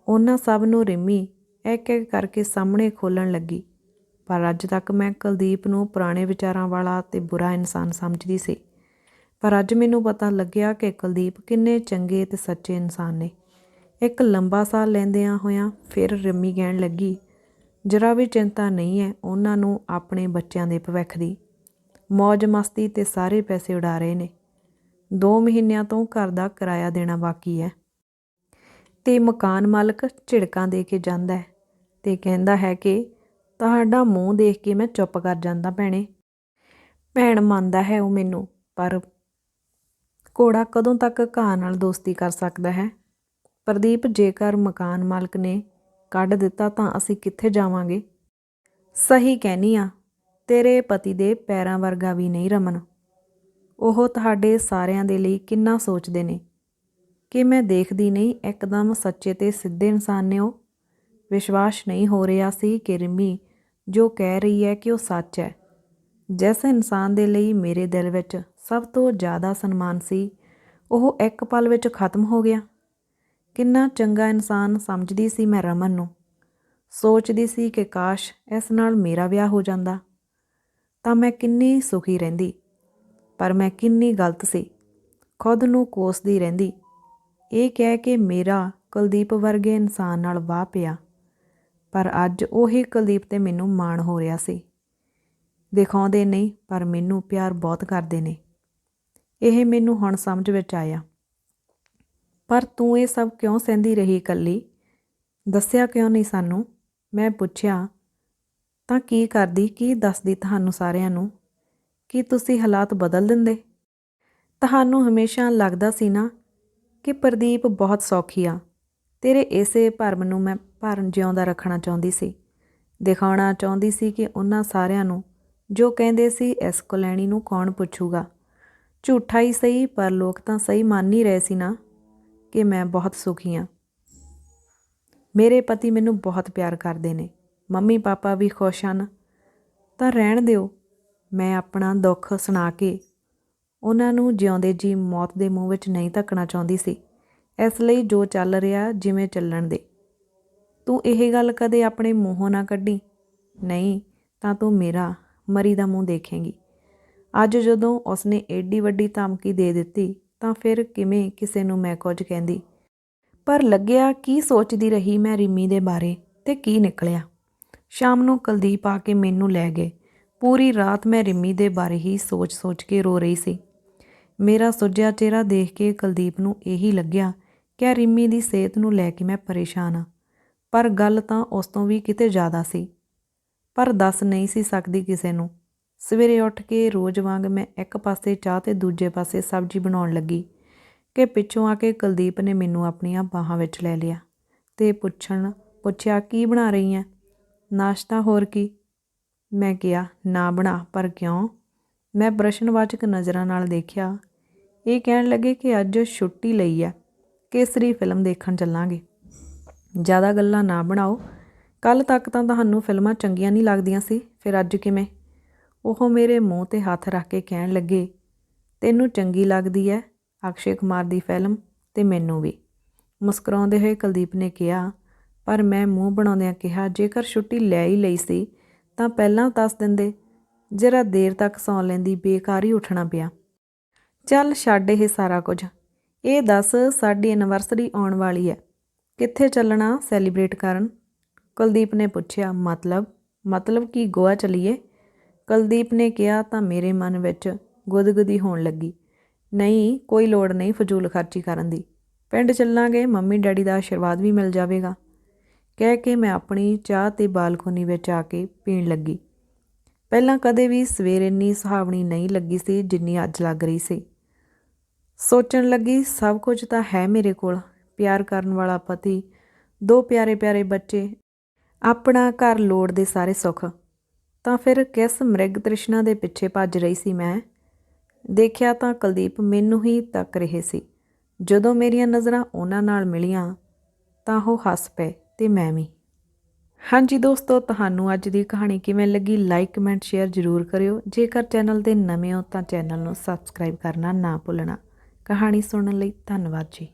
ਉਹਨਾਂ ਸਭ ਨੂੰ ਰਿਮੀ ਇੱਕ ਇੱਕ ਕਰਕੇ ਸਾਹਮਣੇ ਖੋਲਣ ਲੱਗੀ। ਪਰ ਅੱਜ ਤੱਕ ਮੈਂ ਕੁਲਦੀਪ ਨੂੰ ਪੁਰਾਣੇ ਵਿਚਾਰਾਂ ਵਾਲਾ ਤੇ ਬੁਰਾ ਇਨਸਾਨ ਸਮਝਦੀ ਸੀ। ਪਰ ਅੱਜ ਮੈਨੂੰ ਪਤਾ ਲੱਗਿਆ ਕਿ ਕੁਲਦੀਪ ਕਿੰਨੇ ਚੰਗੇ ਤੇ ਸੱਚੇ ਇਨਸਾਨ ਨੇ। ਇੱਕ ਲੰਬਾ ਸਾਹ ਲੈਂਦਿਆਂ ਹੋਇਆਂ ਫਿਰ ਰਿੰਮੀ ਕਹਿਣ ਲੱਗੀ, ਜਰਾ ਵੀ ਚਿੰਤਾ ਨਹੀਂ ਹੈ ਉਹਨਾਂ ਨੂੰ ਆਪਣੇ ਬੱਚਿਆਂ ਦੇ ਭਵਿੱਖ ਦੀ। ਮौज ਮਸਤੀ ਤੇ ਸਾਰੇ ਪੈਸੇ ਉਡਾ ਰਹੇ ਨੇ। 2 ਮਹੀਨਿਆਂ ਤੋਂ ਘਰ ਦਾ ਕਿਰਾਇਆ ਦੇਣਾ ਬਾਕੀ ਹੈ। ਤੇ ਮਕਾਨ ਮਾਲਕ ਝਿੜਕਾਂ ਦੇ ਕੇ ਜਾਂਦਾ ਹੈ ਤੇ ਕਹਿੰਦਾ ਹੈ ਕਿ ਤੁਹਾਡਾ ਮੂੰਹ ਦੇਖ ਕੇ ਮੈਂ ਚੁੱਪ ਕਰ ਜਾਂਦਾ ਭੈਣੇ। ਭੈਣ ਮੰਨਦਾ ਹੈ ਉਹ ਮੈਨੂੰ, ਪਰ ਘੋੜਾ ਕਦੋਂ ਤੱਕ ਘਾਹ ਨਾਲ ਦੋਸਤੀ ਕਰ ਸਕਦਾ ਹੈ? ਪ੍ਰਦੀਪ, ਜੇਕਰ ਮਕਾਨ ਮਾਲਕ ਨੇ ਕੱਢ ਦਿੱਤਾ ਤਾਂ ਅਸੀਂ ਕਿੱਥੇ ਜਾਵਾਂਗੇ? ਸਹੀ ਕਹਿਨੀ ਆ, ਤੇਰੇ ਪਤੀ ਦੇ ਪੈਰਾਂ ਵਰਗਾ ਵੀ ਨਹੀਂ ਰਮਨ। ਉਹ ਤੁਹਾਡੇ ਸਾਰਿਆਂ ਦੇ ਲਈ ਕਿੰਨਾ ਸੋਚਦੇ ਨੇ? ਕਿ ਮੈਂ ਦੇਖਦੀ ਨਹੀਂ, ਇੱਕਦਮ ਸੱਚੇ ਤੇ ਸਿੱਧੇ ਇਨਸਾਨ ਨੇ ਉਹ? ਵਿਸ਼ਵਾਸ ਨਹੀਂ ਹੋ ਰਿਹਾ ਸੀ ਕਿ ਰਿਮੀ ਜੋ ਕਹਿ ਰਹੀ ਹੈ ਕਿ ਉਹ ਸੱਚ ਹੈ। ਜਿਸ ਇਨਸਾਨ ਦੇ ਲਈ ਮੇਰੇ ਦਿਲ ਵਿੱਚ ਸਭ ਤੋਂ ਜ਼ਿਆਦਾ ਸਨਮਾਨ ਸੀ, ਉਹ ਇੱਕ ਪਲ ਵਿੱਚ ਖਤਮ ਹੋ ਗਿਆ। ਕਿੰਨਾ ਚੰਗਾ ਇਨਸਾਨ ਸਮਝਦੀ ਸੀ ਮੈਂ ਰਮਨ ਨੂੰ। ਸੋਚਦੀ ਸੀ ਕਿ ਕਾਸ਼ ਇਸ ਨਾਲ ਮੇਰਾ ਵਿਆਹ ਹੋ ਜਾਂਦਾ। ਤਾਂ ਮੈਂ ਕਿੰਨੀ ਸੁਖੀ ਰਹਿੰਦੀ। ਪਰ ਮੈਂ ਕਿੰਨੀ ਗਲਤ ਸੀ। ਖੁਦ ਨੂੰ ਕੋਸਦੀ ਰਹਿੰਦੀ। ਇਹ ਕਹਿ ਕੇ ਮੇਰਾ ਕੁਲਦੀਪ ਵਰਗੇ ਇਨਸਾਨ ਨਾਲ ਵਾਹ ਪਿਆ। ਪਰ ਅੱਜ ਉਹੀ ਕੁਲਦੀਪ ਤੇ ਮੈਨੂੰ ਮਾਣ ਹੋ ਰਿਹਾ ਸੀ। ਦਿਖਾਉਂਦੇ ਨਹੀਂ, ਪਰ ਮੈਨੂੰ ਪਿਆਰ ਬਹੁਤ ਕਰਦੇ ਨੇ। ਇਹ ਮੈਨੂੰ ਹੁਣ ਸਮਝ ਵਿੱਚ ਆਇਆ। ਪਰ ਤੂੰ ਇਹ ਸਭ ਕਿਉਂ ਸਹਿੰਦੀ ਰਹੀ ਇਕੱਲੀ? ਦੱਸਿਆ ਕਿਉਂ ਨਹੀਂ ਸਾਨੂੰ? ਮੈਂ ਪੁੱਛਿਆ, ਤਾਂ ਕੀ ਕਰਦੀ? ਕੀ ਦੱਸਦੀ ਤੁਹਾਨੂੰ ਸਾਰਿਆਂ ਨੂੰ? ਕੀ ਤੁਸੀਂ ਹਾਲਾਤ ਬਦਲ ਦਿੰਦੇ? ਤੁਹਾਨੂੰ ਹਮੇਸ਼ਾ ਲੱਗਦਾ ਸੀ ਨਾ ਕਿ ਪ੍ਰਦੀਪ ਬਹੁਤ ਸੌਖੀ ਆ। ਤੇਰੇ ਇਸੇ ਭਰਮ ਨੂੰ ਮੈਂ ਭਰਨ ਜਿਉਂਦਾ ਰੱਖਣਾ ਚਾਹੁੰਦੀ ਸੀ। ਦਿਖਾਉਣਾ ਚਾਹੁੰਦੀ ਸੀ ਕਿ ਉਹਨਾਂ ਸਾਰਿਆਂ ਨੂੰ ਜੋ ਕਹਿੰਦੇ ਸੀ ਇਸ ਕੁਲੈਣੀ ਨੂੰ ਕੌਣ ਪੁੱਛੂਗਾ। ਝੂਠਾ ਹੀ ਸਹੀ, ਪਰ ਲੋਕ ਤਾਂ ਸਹੀ ਮੰਨ ਹੀ ਰਹੇ ਸੀ ਨਾ ਕਿ ਮੈਂ ਬਹੁਤ ਸੁਖੀ ਹਾਂ ਮੇਰੇ ਪਤੀ ਮੈਨੂੰ ਬਹੁਤ ਪਿਆਰ ਕਰਦੇ ਨੇ। ਮੰਮੀ ਪਾਪਾ ਵੀ ਖੁਸ਼ ਹਨ। ਤਾਂ ਰਹਿਣ ਦਿਓ। ਮੈਂ ਆਪਣਾ ਦੁੱਖ ਸੁਣਾ ਕੇ ਉਹਨਾਂ ਨੂੰ ਜਿਉਂਦੇ ਜੀ ਮੌਤ ਦੇ ਮੂੰਹ ਵਿੱਚ ਨਹੀਂ ਧੱਕਣਾ ਚਾਹੁੰਦੀ ਸੀ। ਇਸ ਲਈ ਜੋ ਚੱਲ ਰਿਹਾ ਜਿਵੇਂ ਚੱਲਣ ਦੇ। ਤੂੰ ਇਹ ਗੱਲ ਕਦੇ ਆਪਣੇ ਮੂੰਹੋਂ ਨਾ ਕੱਢੀ। ਨਹੀਂ, ਤਾਂ ਤੂੰ ਮੇਰਾ, ਮਰੀ ਦਾ ਮੂੰਹ ਦੇਖੇਂਗੀ। ਅੱਜ ਜਦੋਂ ਉਸਨੇ ਏਡੀ ਵੱਡੀ ਧਮਕੀ ਦੇ ਦਿੱਤੀ, ਤਾਂ ਫਿਰ ਕਿਵੇਂ ਕਿਸੇ ਨੂੰ ਮੈਂ ਕੁਝ ਕਹਿੰਦੀ? ਪਰ ਲੱਗਿਆ ਕੀ ਸੋਚਦੀ ਰਹੀ ਮੈਂ ਰਿਮੀ ਦੇ ਬਾਰੇ ਤੇ ਕੀ ਨਿਕਲਿਆ। ਸ਼ਾਮ ਨੂੰ ਕੁਲਦੀਪ ਆ ਕੇ ਮੈਨੂੰ ਲੈ ਗਏ। ਪੂਰੀ ਰਾਤ ਮੈਂ ਰਿਮੀ ਦੇ ਬਾਰੇ ਹੀ ਸੋਚ-ਸੋਚ ਕੇ ਰੋ ਰਹੀ ਸੀ। ਮੇਰਾ ਸੁੱਜਿਆ ਚਿਹਰਾ ਦੇਖ ਕੇ ਕੁਲਦੀਪ ਨੂੰ ਇਹੀ ਲੱਗਿਆ ਕਿ ਰਿਮੀ ਦੀ ਸਿਹਤ ਨੂੰ ਲੈ ਕੇ ਮੈਂ ਪਰੇਸ਼ਾਨ ਆ? ਪਰ ਗੱਲ ਤਾਂ ਉਸ ਤੋਂ ਵੀ ਕਿਤੇ ਜ਼ਿਆਦਾ ਸੀ। ਪਰ ਦੱਸ ਨਹੀਂ ਸੀ ਸਕਦੀ ਕਿਸੇ ਨੂੰ। ਸਵੇਰੇ ਉੱਠ ਕੇ ਰੋਜ਼ ਵਾਂਗ ਮੈਂ ਇੱਕ ਪਾਸੇ ਚਾਹ ਤੇ ਦੂਜੇ ਪਾਸੇ ਸਬਜ਼ੀ ਬਣਾਉਣ ਲੱਗੀ ਕਿ ਪਿੱਛੋਂ ਆ ਕੇ ਕੁਲਦੀਪ ਨੇ ਮੈਨੂੰ ਆਪਣੀਆਂ ਬਾਹਾਂ ਵਿੱਚ ਲੈ ਲਿਆ ਤੇ ਪੁੱਛਣ, ਪੁੱਛਿਆ, ਕੀ ਬਣਾ ਰਹੀ ਐ? ਨਾਸ਼ਤਾ ਹੋਰ ਕੀ? ਮੈਂ ਕਿਹਾ, ਨਾ ਬਣਾ, ਪਰ ਕਿਉਂ? ਮੈਂ ਪ੍ਰਸ਼ਨਵਾਚਕ ਨਜ਼ਰਾਂ ਨਾਲ ਦੇਖਿਆ। ਇਹ ਕਹਿਣ ਲੱਗੇ ਕਿ ਅੱਜ ਛੁੱਟੀ ਲਈ ਹੈ, ਕੇਸਰੀ ਫਿਲਮ ਦੇਖਣ ਚੱਲਾਂਗੇ। ਜ਼ਿਆਦਾ ਗੱਲਾਂ ਨਾ ਬਣਾਓ। ਕੱਲ ਤੱਕ ਤਾਂ ਤੁਹਾਨੂੰ ਫਿਲਮਾਂ ਚੰਗੀਆਂ ਨਹੀਂ ਲੱਗਦੀਆਂ ਸੀ, ਫਿਰ ਅੱਜ ਕਿਵੇਂ? ਉਹ ਮੇਰੇ ਮੂੰਹ ਤੇ ਹੱਥ ਰੱਖ ਕੇ ਕਹਿਣ ਲੱਗੇ, ਤੈਨੂੰ ਚੰਗੀ ਲੱਗਦੀ ਹੈ ਅਕਸ਼ੇ ਕੁਮਾਰ ਦੀ ਫਿਲਮ ਤੇ ਮੈਨੂੰ ਵੀ। ਮੁਸਕਰਾਉਂਦੇ ਹੋਏ ਕੁਲਦੀਪ ਨੇ ਕਿਹਾ, ਪਰ ਮੈਂ ਮੂੰਹ ਬਣਾਉਂਦਿਆਂ ਕਿਹਾ, ਜੇਕਰ ਛੁੱਟੀ ਲੈ ਹੀ ਲਈ ਸੀ ਤਾਂ ਪਹਿਲਾਂ ਦੱਸ ਦਿੰਦੇ, ਜਰਾ ਦੇਰ ਤੱਕ ਸੌਂ ਲੈਂਦੀ ਬੇਕਾਰ ਹੀ ਉੱਠਣਾ ਪਿਆ। ਚੱਲ ਛੱਡ ਇਹ ਸਾਰਾ ਕੁਝ। ਇਹ ਦੱਸ ਸਾਡੀ ਐਨਵਰਸਰੀ ਆਉਣ ਵਾਲੀ ਹੈ ਕਿੱਥੇ ਚੱਲਣਾ ਸੈਲੀਬ੍ਰੇਟ ਕਰਨ? ਕੁਲਦੀਪ ਨੇ ਪੁੱਛਿਆ, ਮਤਲਬ? ਮਤਲਬ ਕੀ ਗੋਆ ਚਲੀਏ? ਕੁਲਦੀਪ ਨੇ ਕਿਹਾ ਤਾਂ ਮੇਰੇ ਮਨ ਵਿੱਚ ਗੁਦਗੁਦੀ ਹੋਣ ਲੱਗੀ। ਨਹੀਂ, ਕੋਈ ਲੋੜ ਨਹੀਂ ਫਜ਼ੂਲ ਖਰਚੀ ਕਰਨ ਦੀ। ਪਿੰਡ ਚੱਲਾਂਗੇ, ਮੰਮੀ ਡੈਡੀ ਦਾ ਆਸ਼ੀਰਵਾਦ ਵੀ ਮਿਲ ਜਾਵੇਗਾ। ਕਹਿ ਕੇ ਮੈਂ ਆਪਣੀ ਚਾਹ ਤੇ ਬਾਲਕੋਨੀ ਵਿੱਚ ਆ ਕੇ ਪੀਣ ਲੱਗੀ। ਪਹਿਲਾਂ ਕਦੇ ਵੀ ਸਵੇਰ ਇੰਨੀ ਸੁਹਾਵਣੀ ਨਹੀਂ ਲੱਗੀ ਸੀ ਜਿੰਨੀ ਅੱਜ ਲੱਗ ਰਹੀ ਸੀ। ਸੋਚਣ ਲੱਗੀ, ਸਭ ਕੁਝ ਤਾਂ ਹੈ ਮੇਰੇ ਕੋਲ। ਪਿਆਰ ਕਰਨ ਵਾਲਾ ਪਤੀ, ਦੋ ਪਿਆਰੇ ਪਿਆਰੇ ਬੱਚੇ, ਆਪਣਾ ਘਰ ਲੋੜ ਦੇ ਸਾਰੇ ਸੁੱਖ। ਤਾਂ ਫਿਰ ਕਿਸ ਮ੍ਰਿਗ ਤ੍ਰਿਸ਼ਨਾ ਦੇ ਪਿੱਛੇ ਭੱਜ ਰਹੀ ਸੀ ਮੈਂ? ਦੇਖਿਆ ਤਾਂ ਕੁਲਦੀਪ ਮੈਨੂੰ ਹੀ ਤੱਕ ਰਹੇ ਸੀ। ਜਦੋਂ ਮੇਰੀਆਂ ਨਜ਼ਰਾਂ ਉਹਨਾਂ ਨਾਲ ਮਿਲੀਆਂ, ਤਾਂ ਉਹ ਹੱਸ ਪਏ। ਤੇ ਮੈਂ ਵੀ। ਹਾਂਜੀ ਦੋਸਤੋ, ਤੁਹਾਨੂੰ ਅੱਜ ਦੀ ਕਹਾਣੀ ਕਿਵੇਂ ਲੱਗੀ ਲਾਈਕ ਕਮੈਂਟ ਸ਼ੇਅਰ ਜ਼ਰੂਰ ਕਰਿਓ। ਜੇਕਰ ਚੈਨਲ ਦੇ ਨਵੇਂ ਹੋ ਤਾਂ ਚੈਨਲ ਨੂੰ ਸਬਸਕ੍ਰਾਈਬ ਕਰਨਾ ਨਾ ਭੁੱਲਣਾ। ਕਹਾਣੀ ਸੁਣਨ ਲਈ ਧੰਨਵਾਦ ਜੀ।